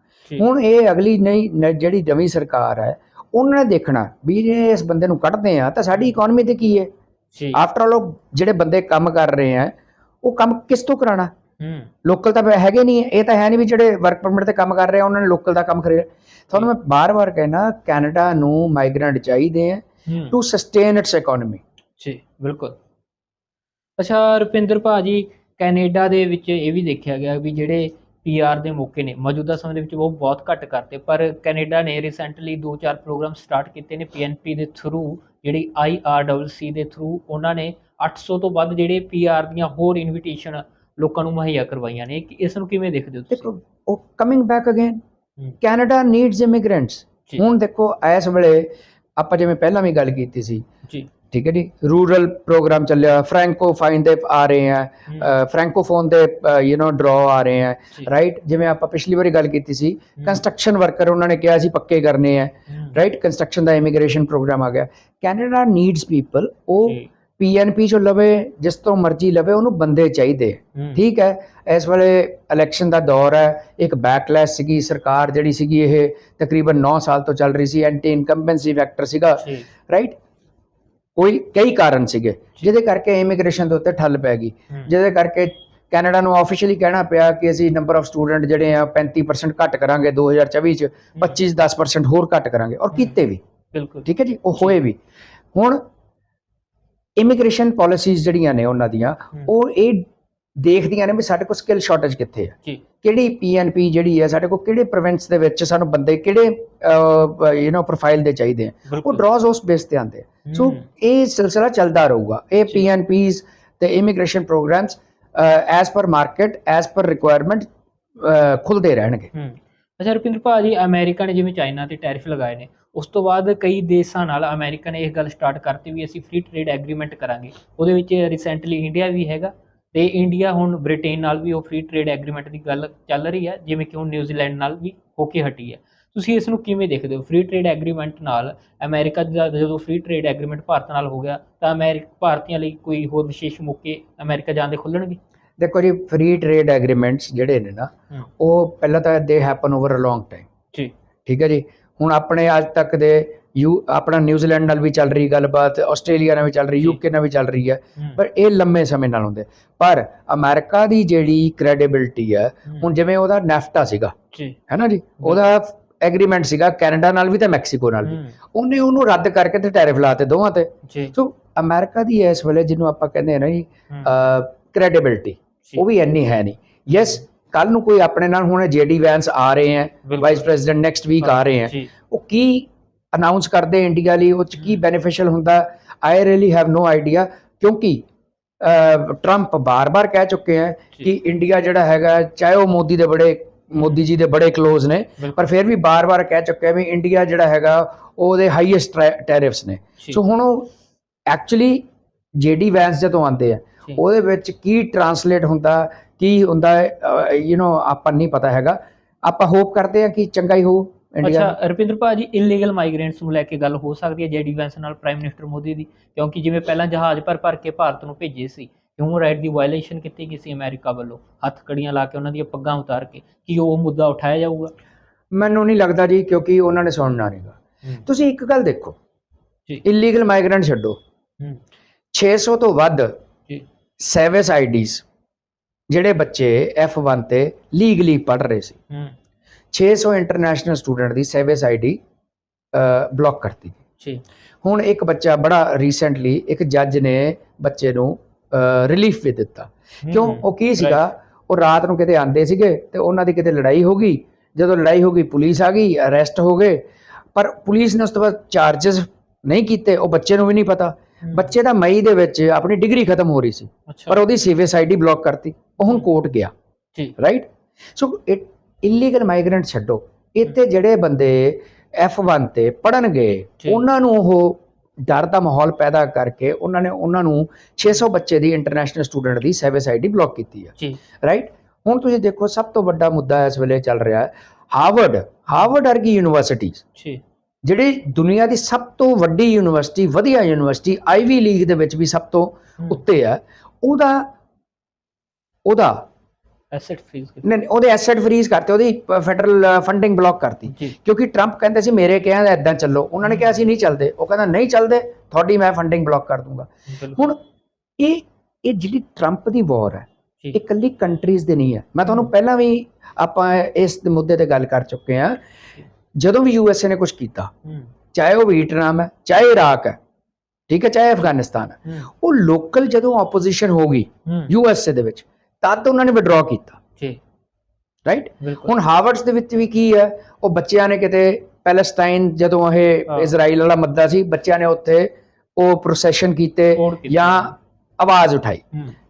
ਹੁਣ ਇਹ ਅਗਲੀ ਨਈ ਨ- ਜਿਹੜੀ ਨਵੀਂ ਸਰਕਾਰ ਹੈ ਉਹਨਾਂ ਨੇ ਦੇਖਣਾ ਵੀ ਜੇ ਇਸ ਬੰਦੇ ਨੂੰ ਕੱਢਦੇ ਆ ਤਾਂ ਸਾਡੀ ਇਕਨੋਮੀ ਤੇ ਕੀ ਹੈ?
ਜੀ।
ਆਫਟਰ ਆਲ ਉਹ ਜਿਹੜੇ ਬੰਦੇ ਕੰਮ ਕਰ ਰਹੇ ਆ ਉਹ ਕੰਮ ਕਿਸ ਤੋਂ ਕਰਾਣਾ
ਹੂੰ।
ਲੋਕਲ ਤਾਂ ਹੈਗੇ ਨਹੀਂ। ਇਹ ਤਾਂ ਹੈ ਨਹੀਂ ਵੀ ਜਿਹੜੇ ਵਰਕ ਪਰਮਿਟ ਤੇ ਕੰਮ ਕਰ ਰਹੇ ਆ ਉਹਨਾਂ ਨੇ ਲੋਕਲ ਦਾ ਕੰਮ ਖਰੀਦ ਤੁਹਾਨੂੰ ਮੈਂ ਬਾਰ-ਬਾਰ ਕਹਿਣਾ ਕੈਨੇਡਾ ਨੂੰ ਮਾਈਗ੍ਰੈਂਟ ਚਾਹੀਦੇ ਆ ਟੂ ਸਸਟੇਨ ਇਟਸ ਇਕਨੋਮੀ
ਜੀ ਬਿਲਕੁਲ। ਅੱਛਾ ਰੁਪਿੰਦਰ ਭਾਜੀ ਕੈਨੇਡਾ ਦੇ ਵਿੱਚ ਇਹ ਵੀ ਦੇਖਿਆ ਗਿਆ ਵੀ ਜਿਹੜੇ ਪੀਆਰ ਦੇ ਮੌਕੇ ਨੇ। ਮੌਜੂਦਾ ਸਮੇਂ ਦੇ ਵਿੱਚ ਉਹ ਬਹੁਤ ਘੱਟ ਕਰਤੇ ਪਰ ਕੈਨੇਡਾ ਨੇ ਰੀਸੈਂਟਲੀ ਦੋ ਚਾਰ ਪ੍ਰੋਗਰਾਮ ਸਟਾਰਟ ਕੀਤੇ ਨੇ ਪੀਐਨਪੀ ਦੇ ਥਰੂ ਜਿਹੜੀ ਆਈਆਰਡਬਲਸੀ ਦੇ ਥਰੂ ਉਹਨਾਂ ਨੇ 800 ਤੋਂ ਵੱਧ ਜਿਹੜੇ ਪੀਆਰ ਦੀਆਂ ਹੋਰ ਇਨਵੀਟੇਸ਼ਨ ਲੋਕਾਂ ਨੂੰ ਮੁਹੱਈਆ ਕਰਵਾਈਆਂ ਨੇ। ਕਿ ਇਸ ਨੂੰ ਕਿਵੇਂ ਦੇਖਦੇ ਹੋ ਤੁਸੀਂ?
ਦੇਖੋ ਉਹ coming
back
again. Canada needs
immigrants.
ਹੁਣ ਦੇਖੋ ਇਸ ਵੇਲੇ ਆਪਾਂ ਜਿਵੇਂ ਪਹਿਲਾਂ ਵੀ ਗੱਲ ਕੀਤੀ ਸੀ
ਜੀ।
ਠੀਕ ਹੈ ਜੀ। ਰੂਰਲ ਪ੍ਰੋਗਰਾਮ ਚੱਲਿਆ ਫ੍ਰੈਂਕੋ ਫਾਈਨ ਦੇ ਆ ਰਹੇ ਆ ਫ੍ਰੈਂਕੋਫੋਨ ਦੇ ਯੂ نو ਡਰਾ ਆ ਰਹੇ ਆ। ਰਾਈਟ ਜਿਵੇਂ ਆਪਾਂ ਪਿਛਲੀ ਵਾਰੀ ਗੱਲ ਕੀਤੀ ਸੀ ਕੰਸਟਰਕਸ਼ਨ ਵਰਕਰ ਉਹਨਾਂ ਨੇ ਕਿਹਾ ਸੀ ਪੱਕੇ ਕਰਨੇ ਆ ਰਾਈਟ ਕੰਸਟਰਕਸ਼ਨ ਦਾ ਇਮੀਗ੍ਰੇਸ਼ਨ ਪ੍ਰੋਗਰਾਮ ਆ ਗਿਆ। ਕੈਨੇਡਾ ਨੀਡਸ ਪੀਪਲ ਉਹ ਪੀਐਨਪੀ ਚੋਂ ਲਵੇ ਜਿਸ ਤੋਂ ਮਰਜ਼ੀ ਲਵੇ ਉਹਨੂੰ ਬੰਦੇ ਚਾਹੀਦੇ ਠੀਕ ਹੈ ਇਸ ਵੇਲੇ ਇਲੈਕਸ਼ਨ ਦਾ ਦੌਰ ਹੈ ਇੱਕ ਬੈਕਲੈਸ਼ ਸੀਗੀ ਸਰਕਾਰ ਜਿਹੜੀ ਸੀਗੀ ਇਹ ਤਕਰੀਬਨ 9 ਸਾਲ ਤੋਂ ਚੱਲ ਰਹੀ ਸੀ ਐਂਟੀ ਇਨਕੰਬੈਂਸੀ ਫੈਕਟਰ ਸੀਗਾ ਰਾਈਟ ਕੋਈ ਕਈ ਕਾਰਨ ਸੀਗੇ ਜਿਹਦੇ ਕਰਕੇ ਇਮੀਗ੍ਰੇਸ਼ਨ ਦੇ ਉੱਤੇ ਠੱਲ ਪੈ ਗਈ। ਜਿਹਦੇ ਕਰਕੇ ਕੈਨੇਡਾ ਨੂੰ ਆਫੀਸ਼ੀਅਲੀ ਕਹਿਣਾ ਪਿਆ ਕਿ ਅਸੀਂ ਨੰਬਰ ਆਫ ਸਟੂਡੈਂਟ ਜਿਹੜੇ ਆ 35% ਘੱਟ ਕਰਾਂਗੇ 2024 ਚ 25 10% ਹੋਰ ਘੱਟ ਕਰਾਂਗੇ ਔਰ ਕੀਤੇ ਵੀ।
ਬਿਲਕੁਲ।
ਠੀਕ ਹੈ ਜੀ? ਉਹ ਹੋਏ ਵੀ। ਹੁਣ ਇਮੀਗ੍ਰੇਸ਼ਨ ਪਾਲਿਸੀਜ਼ ਜਿਹੜੀਆਂ ਨੇ ਉਹਨਾਂ ਦੀਆਂ ਉਹ ਇਹ ਦੇਖਦੀਆਂ ਨੇ ਵੀ ਸਾਡੇ ਕੋਲ ਸਕਿੱਲ ਸ਼ਾਰਟੇਜ ਕਿੱਥੇ ਹੈ ਕਿਹੜੀ ਪੀਐਨਪੀ ਜਿਹੜੀ ਹੈ ਸਾਡੇ ਕੋਲ ਕਿਹੜੇ ਪ੍ਰੋਵਿੰਸ ਦੇ ਵਿੱਚ ਸਾਨੂੰ ਬੰਦੇ ਕਿਹੜੇ ਯੂ نو ਪ੍ਰੋਫਾਈਲ ਦੇ ਚਾਹੀਦੇ ਆ। ਉਹ ਡਰਾਜ਼ ਉਸ ਬੇਸ ਤੇ ਆਉਂਦੇ ਆ। ਸੋ ਇਹ ਸਿਲਸਿਲਾ ਚੱਲਦਾ ਰਹੂਗਾ। ਇਹ
ਜੀ।
ਪੀਐਨਪੀਜ਼ ਤੇ immigration programmes as per market as per requirement ਖੁੱਲਦੇ ਰਹਿਣਗੇ।
ਅੱਛਾ ਰੁਪਿੰਦਰ ਭਾਜੀ ਅਮਰੀਕਾ ਨੇ ਜਿਵੇਂ ਚਾਈਨਾ ਤੇ ਟੈਰਿਫ ਲਗਾਏ ਨੇ ਉਸ ਤੋਂ ਬਾਅਦ ਕਈ ਦੇਸ਼ਾਂ ਨਾਲ ਅਮਰੀਕਾ ਨੇ ਇਹ ਗੱਲ ਸਟਾਰਟ ਕਰਤੀ ਵੀ ਅਸੀਂ ਫ੍ਰੀ ਟ੍ਰੇਡ ਐਗਰੀਮੈਂਟ ਕਰਾਂਗੇ। ਉਹਦੇ ਵਿੱਚ ਰੀਸੈਂਟਲੀ ਇੰਡੀਆ ਵੀ ਹੈਗਾ। ਤੇ ਇੰਡੀਆ ਹੁਣ ਬ੍ਰਿਟੇਨ ਨਾਲ ਵੀ ਉਹ ਫ੍ਰੀ ਟ੍ਰੇਡ ਐਗਰੀਮੈਂਟ ਦੀ ਗੱਲ ਚੱਲ ਰਹੀ ਹੈ ਜਿਵੇਂ ਕਿ ਹੁਣ ਨਿਊਜ਼ੀਲੈਂਡ ਨਾਲ ਵੀ ਹੋ ਕੇ ਹਟੀ ਹੈ। ਤੁਸੀਂ ਇਸ ਨੂੰ ਕਿਵੇਂ ਦੇਖਦੇ ਹੋ? ਫ੍ਰੀ ਟ੍ਰੇਡ ਐਗਰੀਮੈਂਟ ਨਾਲ ਅਮਰੀਕਾ ਦਾ ਜਦੋਂ ਫ੍ਰੀ ਟ੍ਰੇਡ ਐਗਰੀਮੈਂਟ ਭਾਰਤ ਨਾਲ ਹੋ ਗਿਆ ਤਾਂ ਅਮਰੀਕ ਭਾਰਤੀਆਂ ਲਈ ਕੋਈ ਹੋਰ ਵਿਸ਼ੇਸ਼ ਮੌਕੇ ਅਮਰੀਕਾ ਜਾਣ ਦੇ ਖੁੱਲਣਗੇ?
ਦੇਖੋ ਜੀ ਫ੍ਰੀ ਟ੍ਰੇਡ ਐਗਰੀਮੈਂਟਸ ਜਿਹੜੇ ਨੇ ਨਾ। ਉਹ ਪਹਿਲਾਂ ਤਾਂ they happen over a long time
ਜੀ।
ਠੀਕ ਹੈ ਜੀ? ਹੁਣ ਆਪਣੇ ਅੱਜ ਤੱਕ ਦੇ ਯੂ ਆਪਣਾ ਨਿਊਜ਼ੀਲੈਂਡ ਨਾਲ ਵੀ ਚੱਲ ਰਹੀ ਗੱਲਬਾਤ ਆਸਟ੍ਰੇਲੀਆ ਨਾਲ ਵੀ ਚੱਲ ਰਹੀ। ਯੂਕੇ ਨਾਲ ਵੀ ਚੱਲ ਰਹੀ ਹੈ। ਪਰ ਇਹ ਲੰਮੇ ਸਮੇਂ ਨਾਲ ਹੁੰਦੇ। ਪਰ ਅਮਰੀਕਾ ਦੀ ਜਿਹੜੀ ਕ੍ਰੈਡੀਬਿਲਟੀ ਹੈ ਹੁਣ ਜਿਵੇਂ ਉਹਦਾ ਨੈਫਟਾ ਸੀਗਾ।
ਜੀ।
ਹੈ ਨਾ ਜੀ? ਉਹਦਾ ਐਗਰੀਮੈਂਟ ਸੀਗਾ ਕੈਨੇਡਾ ਨਾਲ ਵੀ ਤੇ ਮੈਕਸੀਕੋ ਨਾਲ ਵੀ। ਉਹਨੇ ਉਹਨੂੰ ਰੱਦ ਕਰਕੇ ਤੇ ਟੈਰਿਫ ਲਾਤੇ ਦੋਵਾਂ ਤੇ।
ਜੀ।
ਸੋ ਅਮਰੀਕਾ ਦੀ ਇਸ ਵੇਲੇ ਜਿਹਨੂੰ ਆਪਾਂ ਕਹਿੰਦੇ ਆ ਨਾ ਜੀ ਕ੍ਰੈਡੀਬਿਲਟੀ। ਉਹ ਵੀ ਇੰਨੀ ਹੈ ਨਹੀਂ। ਯੈਸ ਕੱਲ ਨੂੰ ਕੋਈ ਆਪਣੇ ਨਾਲ ਹੁਣ ਜੇਡੀ ਵੈਂਸ ਆ ਰਹੇ ਹੈ
ਬਿਲਕੁਲ।
ਵਾਈਸ ਪ੍ਰੈਜ਼ੀਡੈਂਟ ਨੈਕਸਟ ਵੀਕ ਆ ਰਹੇ ਹੈ।
ਜੀ।
ਉਹ ਕੀ ਅਨਾਉਂਸ ਕਰਦੇ ਇੰਡੀਆ ਲਈ ਉਹ ਚ ਕੀ ਬੈਨੀਫੀਸ਼ੀਅਲ ਹੁੰਦਾ I really have no idea ਕਿਉਂਕਿ ਟਰੰਪ ਬਾਰ-ਬਾਰ ਕਹਿ ਚੁੱਕੇ ਹੈ ਕਿ ਇੰਡੀਆ ਜਿਹੜਾ ਹੈਗਾ ਚਾਹੇ ਉਹ ਮੋਦੀ ਦੇ ਬੜੇ ਮੋਦੀ ਜੀ ਦੇ ਬੜੇ ਕਲੋਜ਼ ਨੇ ਪਰ ਫਿਰ ਵੀ ਬਾਰ-ਬਾਰ ਕਹਿ ਚੁੱਕੇ ਵੀ ਇੰਡੀਆ ਜਿਹੜਾ ਹੈਗਾ ਉਹਦੇ ਹਾਈਐਸਟ ਟੈਰਿਫਸ ਨੇ। ਸੋ ਹੁਣ ਉਹ ਐਕਚੁਅਲੀ ਜੀਡੀ ਵੈਂਸ ਜਦੋਂ ਆਉਂਦੇ ਆ। ਉਹਦੇ ਵਿੱਚ ਕੀ ਟਰਾਂਸਲੇਟ ਹੁੰਦਾ ਕੀ ਹੁੰਦਾ ਯੂ نو ਆਪਾਂ ਨਹੀਂ ਪਤਾ ਹੈਗਾ। ਆਪਾਂ ਹੋਪ ਕਰਦੇ ਆ ਕਿ ਚੰਗਾ ਹੀ ਹੋ ਇੰਡੀਆ
ਅੱਛਾ ਰੁਪਿੰਦਰ ਭਾਜੀ ਇਲੀਗਲ ਮਾਈਗ੍ਰੈਂਟਸ ਨੂੰ ਲੈ ਕੇ ਗੱਲ ਹੋ ਸਕਦੀ ਹੈ ਜੇਡੀ ਵੈਂਸ ਨਾਲ ਪ੍ਰਾਈਮ ਮਿਨਿਸਟਰ ਮੋਦੀ ਦੀ? ਕਿਉਂਕਿ ਜਿਵੇਂ ਪਹਿਲਾਂ ਜਹਾਜ਼ ਭਰ ਭਰ ਕੇ ਭਾਰਤ ਨੂੰ ਭੇਜੇ ਸੀ ਹਿਊਮਨ ਰਾਈਟ ਦੀ ਵਾਇਲੇਸ਼ਨ ਕੀਤੀ ਗਈ ਸੀ ਅਮਰੀਕਾ ਵੱਲੋਂ ਹੱਥ ਕੜੀਆਂ ਲਾ ਕੇ ਉਹਨਾਂ ਦੀਆਂ ਪੱਗਾਂ ਉਤਾਰ ਕੇ ਕੀ ਉਹ ਮੁੱਦਾ ਉਠਾਇਆ ਜਾਊਗਾ?
ਮੈਨੂੰ ਨਹੀਂ ਲੱਗਦਾ ਜੀ ਕਿਉਂਕਿ ਉਹਨਾਂ ਨੇ ਸੁਣਨਾ ਨਹੀਂਗਾ ਤੁਸੀਂ ਇੱਕ ਗੱਲ ਦੇਖੋ
ਜੀ।
ਇਲੀਗਲ ਮਾਈਗ੍ਰੈਂਟ ਛੱਡੋ।
ਹੂੰ।
600 ਤੋਂ ਵੱਧ
ਜੀ।
ਸਰਵਿਸ ਆਈਡੀਜ਼ ਜਿਹੜੇ ਬੱਚੇ F1 ਤੇ ਲੀਗਲੀ ਪੜ ਰਹੇ ਸੀ।
ਹੂੰ।
600 ਇੰਟਰਨੈਸ਼ਨਲ ਸਟੂਡੈਂਟ ਦੀ ਸਰਵਿਸ ਆਈਡੀ ਬਲੌਕ ਕਰਤੀ।
ਜੀ।
ਹੁਣ ਇੱਕ ਬੱਚਾ ਬੜਾ ਰੀਸੈਂਟਲੀ ਇੱਕ ਜੱਜ ਨੇ ਬੱਚੇ ਨੂੰ ਰਿਲੀਫ ਵੀ ਦਿੱਤਾ। ਕਿਉਂ? ਉਹ ਕੀ ਸੀਗਾ? ਉਹ ਰਾਤ ਨੂੰ ਕਿਤੇ ਆਂਦੇ ਸੀਗੇ ਤੇ ਉਹਨਾਂ ਦੀ ਕਿਤੇ ਲੜਾਈ ਹੋ ਗਈ। ਜਦੋਂ ਲੜਾਈ ਹੋ ਗਈ ਪੁਲਿਸ ਆ ਗਈ ਅਰੈਸਟ ਹੋ ਗਏ। ਪਰ ਪੁਲਿਸ ਨੇ ਉਸ ਤੋਂ ਬਾਅਦ ਚਾਰजेस ਨਹੀਂ ਕੀਤੇ ਉਹ ਬੱਚੇ ਨੂੰ ਵੀ ਨਹੀਂ ਪਤਾ। ਬੱਚੇ ਦਾ ਮਈ ਦੇ ਵਿੱਚ ਆਪਣੀ ਡਿਗਰੀ ਖਤਮ ਹੋ ਰਹੀ ਸੀ। ਪਰ ਉਹਦੀ ਸੀਵੀਐਸ ਆਈਡੀ ਬਲੌਕ ਕਰਤੀ। ਉਹ ਹੁਣ ਕੋਰਟ ਗਿਆ।
ਜੀ।
Right so it illegal migrant ਛੱਡੋ। ਇੱਥੇ ਜਿਹੜੇ ਬੰਦੇ F1 ਤੇ ਪੜਨਗੇ। ਉਹਨਾਂ ਨੂੰ ਉਹ ਡਰ ਦਾ ਮਾਹੌਲ ਪੈਦਾ ਕਰਕੇ ਉਹਨਾਂ ਨੇ ਉਹਨਾਂ ਨੂੰ 600 ਬੱਚੇ ਦੀ ਇੰਟਰਨੈਸ਼ਨਲ ਸਟੂਡੈਂਟ ਦੀ ਸਰਵਿਸ ਆਈਡੀ ਬਲੌਕ ਕੀਤੀ ਹੈ
ਜੀ।
ਰਾਈਟ ਹੁਣ ਤੁਸੀਂ ਦੇਖੋ ਸਭ ਤੋਂ ਵੱਡਾ ਮੁੱਦਾ ਇਸ ਵੇਲੇ ਚੱਲ ਰਿਹਾ ਹੈ ਹਾਰਵਰਡ ਹਾਰਵਰਡ ਵਰਗੀ ਯੂਨੀਵਰਸਿਟੀਜ਼
ਜੀ।
ਜਿਹੜੀ ਦੁਨੀਆ ਦੀ ਸਭ ਤੋਂ ਵੱਡੀ ਯੂਨੀਵਰਸਿਟੀ ਵਧੀਆ ਯੂਨੀਵਰਸਿਟੀ ਆਈਵੀ ਲੀਗ ਦੇ ਵਿੱਚ ਵੀ ਸਭ ਤੋਂ ਉੱਤੇ ਹੈ ਉਹਦਾ ਉਹਦਾ
ਐਸੈਟ ਫ੍ਰੀਜ਼
ਨਹੀਂ ਨਹੀਂ, ਉਹਦੇ ਐਸੈਟ ਫਰੀਜ਼ ਕਰਤੇ ਉਹਦੀ ਫੈਡਰਲ ਫੰਡਿੰਗ ਬਲੌਕ ਕਰਤੀ।
ਜੀ।
ਕਿਉਂਕਿ ਟਰੰਪ ਕਹਿੰਦੇ ਸੀ ਮੇਰੇ ਕਹਿਣ ਦਾ ਇਦਾਂ ਚੱਲੋ। ਉਹਨਾਂ ਨੇ ਕਿਹਾ ਸੀ ਨਹੀਂ ਚੱਲਦੇ। ਉਹ ਕਹਿੰਦਾ ਨਹੀਂ ਚੱਲਦੇ ਤੁਹਾਡੀ ਮੈਂ ਫੰਡਿੰਗ ਬਲੌਕ ਕਰ ਦੂੰਗਾ।
ਬਿਲਕੁਲ।
ਹੁਣ ਇਹ ਇਹ ਜਿਹੜੀ ਟਰੰਪ ਦੀ ਵਾਰ ਹੈ
ਜੀ।
ਇਹ ਇਕੱਲੀ ਕੰਟਰੀਜ਼ ਦੇ ਨਹੀਂ ਹੈ। ਮੈਂ ਤੁਹਾਨੂੰ ਪਹਿਲਾਂ ਵੀ ਆਪਾਂ ਇਸ ਮੁੱਦੇ ਤੇ ਗੱਲ ਕਰ ਚੁੱਕੇ ਹਾਂ। ਜਦੋਂ ਵੀ ਯੂਐਸਏ ਨੇ ਕੁਝ ਕੀਤਾ
ਹੂੰ।
ਚਾਹੇ ਉਹ ਵੀਅਟਨਾਮ ਹੈ ਚਾਹੇ ਇਰਾਕ ਹੈ ਠੀਕ ਹੈ ਚਾਹੇ ਅਫਗਾਨਿਸਤਾਨ ਹੈ
ਹੂੰ।
ਉਹ ਲੋਕਲ ਜਦੋਂ ਆਪੋਜੀਸ਼ਨ ਹੋ। ਗਈ
ਹੂੰ
ਯੂਐਸਏ ਦੇ ਵਿੱਚ ਤਦ ਉਹਨਾਂ ਨੇ ਵਿਡਰਾ ਕੀਤਾ।
ਜੀ।
ਰਾਈਟ ਹੁਣ ਹਾਰਵਰਡਸ ਦੇ ਵਿੱਚ ਵੀ ਕੀ ਹੈ ਉਹ ਬੱਚਿਆਂ ਨੇ ਕਿਤੇ ਪੈਲਸਟਾਈਨ ਜਦੋਂ ਇਹ। ਇਜ਼ਰਾਈਲ ਵਾਲਾ ਮੁੱਦਾ ਸੀ ਬੱਚਿਆਂ ਨੇ ਉੱਥੇ ਉਹ ਪ੍ਰੋਸੈਸ਼ਨ ਕੀਤੇ। ਜਾਂ ਆਵਾਜ਼ ਉਠਾਈ।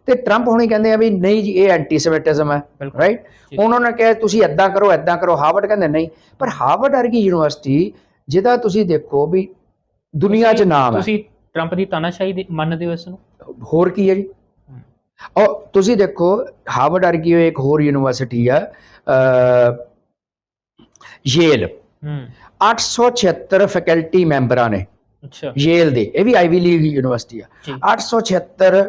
ਤੇ ਟਰੰਪ ਹੁਣੀ ਕਹਿੰਦੇ ਆ ਵੀ ਨਹੀਂ ਜੀ ਇਹ ਐਂਟੀਸੈਮਿਟਿਜ਼ਮ ਹੈ। ਰਾਈਟ। ਉਹਨਾਂ ਨੇ ਕਿਹਾ ਤੁਸੀਂ ਐਦਾਂ ਕਰੋ ਐਦਾਂ ਕਰੋ। ਹਾਰਵਰਡ ਕਹਿੰਦੇ ਨਹੀਂ। ਪਰ ਹਾਰਵਰਡ ਵਰਗੀ ਯੂਨੀਵਰਸਿਟੀ ਜਿਹਦਾ ਤੁਸੀਂ ਦੇਖੋ ਵੀ ਦੁਨੀਆ 'ਚ ਨਾਮ ਹੈ।
ਤੁਸੀਂ ਟਰੰਪ ਦੀ ਤਾਨਾਸ਼ਾਹੀ ਮੰਨਦੇ ਹੋ ਇਸ ਨੂੰ?
ਹੋਰ ਕੀ ਹੈ ਜੀ? ਔਰ ਤੁਸੀਂ ਦੇਖੋ ਹਾਰਵਰਡ ਵਰਗੀ ਇੱਕ ਹੋਰ ਯੂਨੀਵਰਸਿਟੀ ਆ ਯੇਲ।
ਹੂੰ।
876 ਫੈਕਲਟੀ ਮੈਂਬਰਾਂ ਨੇ
ਅੱਛਾ।
ਯੇਲ ਦੇ। ਇਹ ਵੀ ਆਈਵੀ ਲੀਗ ਯੂਨੀਵਰਸਿਟੀ ਆ।
ਜੀ।
876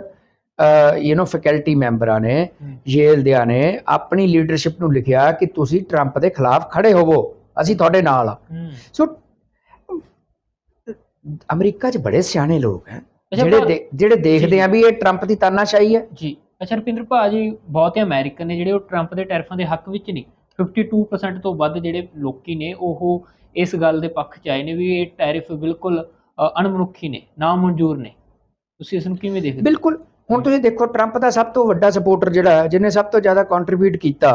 ਯੂ نو ਫੈਕਲਟੀ ਮੈਂਬਰਾਂ ਨੇ ਯੇਲ ਦਿਆਂ ਨੇ ਆਪਣੀ ਲੀਡਰਸ਼ਿਪ ਨੂੰ ਲਿਖਿਆ ਕਿ ਤੁਸੀਂ ਟਰੰਪ ਦੇ ਖਿਲਾਫ ਖੜੇ ਹੋਵੋ। ਅਸੀਂ ਤੁਹਾਡੇ ਨਾਲ ਆ। ਸੋ ਅਮਰੀਕਾ 'ਚ ਬੜੇ ਸਿਆਣੇ ਲੋਕ ਹੈ। ਜਿਹੜੇ ਦੇ- ਜਿਹੜੇ ਦੇਖਦੇ ਆ ਵੀ ਇਹ ਟਰੰਪ ਦੀ ਤਾਨਾਸ਼ਾਹੀ ਹੈ।
ਜੀ। ਅੱਛਾ ਰਪਿੰਦਰ ਭਾਜੀ ਬਹੁਤੇ ਅਮਰੀਕਨ ਨੇ ਜਿਹੜੇ ਉਹ ਟਰੰਪ ਦੇ ਟੈਰਿਫਾਂ ਦੇ ਹੱਕ ਵਿੱਚ ਨਹੀਂ 52% ਤੋਂ ਵੱਧ ਜਿਹੜੇ ਲੋਕੀ ਨੇ ਉਹ ਇਸ ਗੱਲ ਦੇ ਪੱਖ 'ਚ ਆਏ ਨੇ ਵੀ ਇਹ ਟੈਰਿਫ ਬਿਲਕੁਲ ਅ, ਅਣਮਨੁੱਖੀ ਨੇ ਨਾ ਮਨਜ਼ੂਰ ਨੇ। ਤੁਸੀਂ ਇਸ ਨੂੰ ਕਿਵੇਂ ਦੇਖਦੇ
ਬਿਲਕੁਲ। ਹੁਣ ਤੁਸੀਂ ਦੇਖੋ ਟਰੰਪ ਦਾ ਸਭ ਤੋਂ ਵੱਡਾ ਸਪੋਰਟਰ ਜਿਹੜਾ ਹੈ, ਜਿਹਨੇ ਸਭ ਤੋਂ ਜ਼ਿਆਦਾ ਕੰਟਰੀਬਿਊਟ ਕੀਤਾ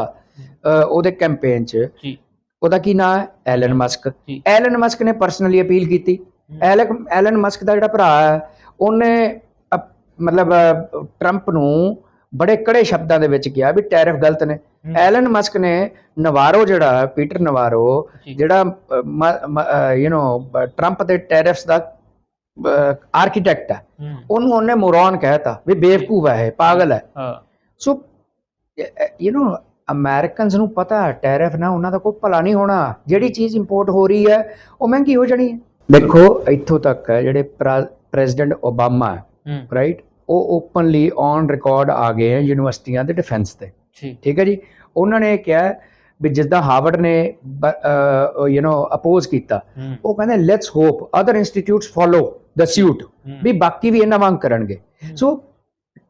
ਅ, ਉਹਦੇ ਕੈਂਪੇਨ 'ਚ
ਜੀ।
ਉਹਦਾ ਕੀ ਨਾਮ ਹੈ? ਐਲਨ ਮਸਕ
ਜੀ
ਐਲਨ ਮਸਕ ਨੇ ਪਰਸਨਲੀ ਅਪੀਲ ਕੀਤੀ। ਐਲਨ ਐਲਨ ਮਸਕ ਦਾ ਜਿਹੜਾ ਭਰਾ ਹੈ ਉਹਨੇ ਅਪ- ਮਤਲਬ ਅ, ਟਰੰਪ ਨੂੰ ਬੜੇ ਕੜੇ ਸ਼ਬਦਾਂ ਦੇ ਵਿੱਚ ਕਿਹਾ ਵੀ ਟੈਰਿਫ ਗਲਤ ਨੇ
ਹੂੰ।
ਐਲਨ ਮਸਕ ਨੇ ਨਵਾਰੋ ਜਿਹੜਾ ਪੀਟਰ ਨਵਾਰੋ
ਜੀ।
ਜਿਹੜਾ ਯੂ نو ਟਰੰਪ ਦੇ ਟੈਰਿਫਸ ਦਾ ਆਰਕੀਟੈਕਟ ਹੈ
ਹੂੰ
ਉਹਨੂੰ ਉਹਨੇ ਮੋਰੋਨ ਕਹਿਤਾ ਵੀ ਬੇਵਕੂਫ ਹੈ ਇਹ ਪਾਗਲ ਹੈ
ਹਾਂ
ਸੋ ਯੂ نو ਅਮਰੀਕਨਸ ਨੂੰ ਪਤਾ ਹੈ ਟੈਰਿਫ ਨਾ ਉਹਨਾਂ ਦਾ ਕੋਈ ਭਲਾ ਨਹੀਂ ਹੋਣਾ ਜਿਹੜੀ ਚੀਜ਼ ਇੰਪੋਰਟ ਹੋ ਰਹੀ ਹੈ ਉਹ ਮਹਿੰਗੀ ਹੋ ਜਾਣੀ ਹੈ ਦੇਖੋ ਇੱਥੋਂ ਤੱਕ ਹੈ ਜਿਹੜੇ ਪ੍ਰੈਜ਼ੀਡੈਂਟ ਓਬਾਮਾ
ਹੂੰ
ਰਾਈਟ ਉਹ ਓਪਨਲੀ ਔਨ ਰਿਕਾਰਡ ਆ ਗਏ ਹੈ ਯੂਨੀਵਰਸਿਟੀਆਂ ਦੇ ਡਿਫੈਂਸ ਤੇ
ਜੀ
ਠੀਕ ਹੈ ਜੀ ਉਹਨਾਂ ਨੇ ਇਹ ਕਿਹਾ ਵੀ ਜਿੱਦਾਂ ਹਾਰਵਰਡ ਨੇ ਯੂ نو ਅਪੋਜ਼ ਕੀਤਾ
ਹੂੰ
ਉਹ ਕਹਿੰਦੇ let's hope other institutes follow the suit
ਹੂੰ,
ਵੀ ਬਾਕੀ ਵੀ ਇਹਨਾਂ ਵਾਂਗ ਕਰਨਗੇ
ਹੂੰ,
ਸੋ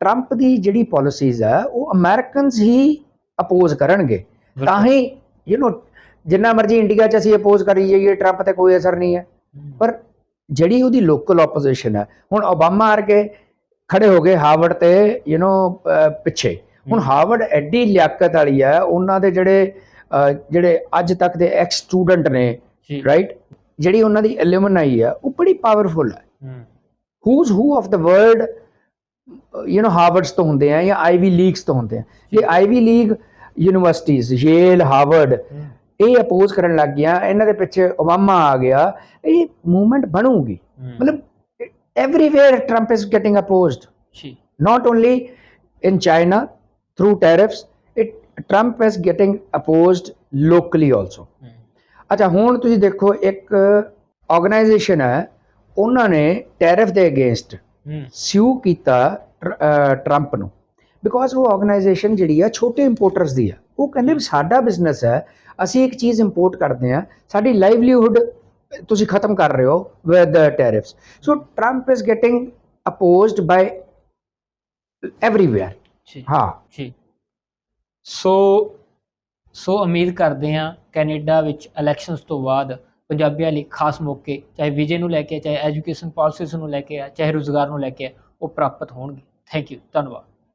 ਟਰੰਪ ਦੀ ਜਿਹੜੀ ਪਾਲਿਸੀਜ਼ ਹੈ ਉਹ ਅਮਰੀਕਨਸ ਹੀ ਅਪੋਜ਼ ਕਰਨਗੇ ਤਾਂ ਹੀ ਯੂ نو ਜਿੰਨਾ ਮਰਜ਼ੀ ਇੰਡੀਆ 'ਚ ਅਸੀਂ ਅਪੋਜ਼ ਕਰੀ ਜਾਈਏ ਟਰੰਪ ਤੇ ਕੋਈ ਅਸਰ ਨਹੀਂ ਹੈ
ਹੂੰ,
ਪਰ ਜਿਹੜੀ ਉਹਦੀ ਲੋਕਲ ਆਪੋਜੀਸ਼ਨ ਹੈ ਹੁਣ ਓਬਾਮਾ ਵਰਗੇ ਖੜੇ ਹੋ ਗਏ ਹਾਰਵਰਡ ਤੇ ਯੂ نو ਪਿੱਛੇ ਹੁਣ
ਹੂੰ,
ਹਾਰਵਰਡ ਐਡੀ ਲਿਆਕਤ ਵਾਲੀ ਹੈ ਉਹਨਾਂ ਦੇ ਜਿਹੜੇ ਅਹ, ਜਿਹੜੇ ਅੱਜ ਤੱਕ ਦੇ ਐਕਸ ਸਟੂਡੈਂਟ ਨੇ
ਜੀ
ਰਾਈਟ ਜਿਹੜੀ ਉਹਨਾਂ ਦੀ ਐਲੂਮਨਾਈ ਹੈ ਉਹ ਬੜੀ ਪਾਵਰਫੁਲ ਹੈ
ਹੂੰ
who's who of the world you know Harvards ਤੋਂ ਹੁੰਦੇ ਆ ਜਾਂ ਆਈਵੀ ਲੀਗਸ ਤੋਂ ਹੁੰਦੇ ਆ ਇਹ Ivy League universities Yale Harvard
ਹੂੰ,
ਇਹ ਅਪੋਜ਼ ਕਰਨ ਲੱਗ ਗਿਆ ਇਹਨਾਂ ਦੇ ਪਿੱਛੇ ਓਬਾਮਾ ਆ ਗਿਆ ਇਹ ਮੂਵਮੈਂਟ ਬਣੂਗੀ ਮਤਲਬ everywhere trump is getting opposed
ਜੀ
not only in china through tariffs it trump is getting opposed locally also
ਹੂੰ,
ਅੱਛਾ ਹੁਣ ਤੁਸੀਂ ਦੇਖੋ ਇੱਕ ਆਰਗੇਨਾਈਜੇਸ਼ਨ ਹੈ ਉਹਨਾਂ ਨੇ ਟੈਰਿਫ ਦੇ ਅਗੇਂਸਟ ਸਿਊ ਕੀਤਾ ਟਰੰਪ ਨੂੰ ਬਿਕੋਜ਼ ਉਹ ਆਰਗੇਨਾਈਜੇਸ਼ਨ ਜਿਹੜੀ ਆ ਛੋਟੇ ਇੰਪੋਰਟਰਸ ਦੀ ਆ। ਉਹ ਕਹਿੰਦੇ ਵੀ ਸਾਡਾ ਬਿਜ਼ਨਸ ਹੈ ਅਸੀਂ ਇੱਕ ਚੀਜ਼ ਇੰਪੋਰਟ ਕਰਦੇ ਆ ਸਾਡੀ ਲਾਈਵਲੀਹੁੱਡ ਤੁਸੀਂ ਖਤਮ ਕਰ ਰਹੇ ਹੋ with tariffs so Trump is getting opposed by
everywhere
ਹਾਂ।
ਜੀ। ਸੋ ਸੋ ਉਮੀਦ ਕਰਦੇ ਹਾਂ ਕੈਨੇਡਾ ਵਿੱਚ ਇਲੈਕਸ਼ਨਸ ਤੋਂ ਬਾਅਦ ਪੰਜਾਬੀਆਂ ਲਈ ਖਾਸ ਮੌਕੇ ਚਾਹੇ ਵਿਜੇ ਨੂੰ ਲੈ ਕੇ ਚਾਹੇ ਐਜੂਕੇਸ਼ਨ ਪਾਲਿਸੀਜ਼ ਨੂੰ ਲੈ ਕੇ ਚਾਹੇ ਰੋਜ਼ਗਾਰ ਨੂੰ ਲੈ ਕੇ ਉਹ ਪ੍ਰਾਪਤ ਹੋਣਗੇ। ਥੈਂਕ ਯੂ ਧੰਨਵਾਦ।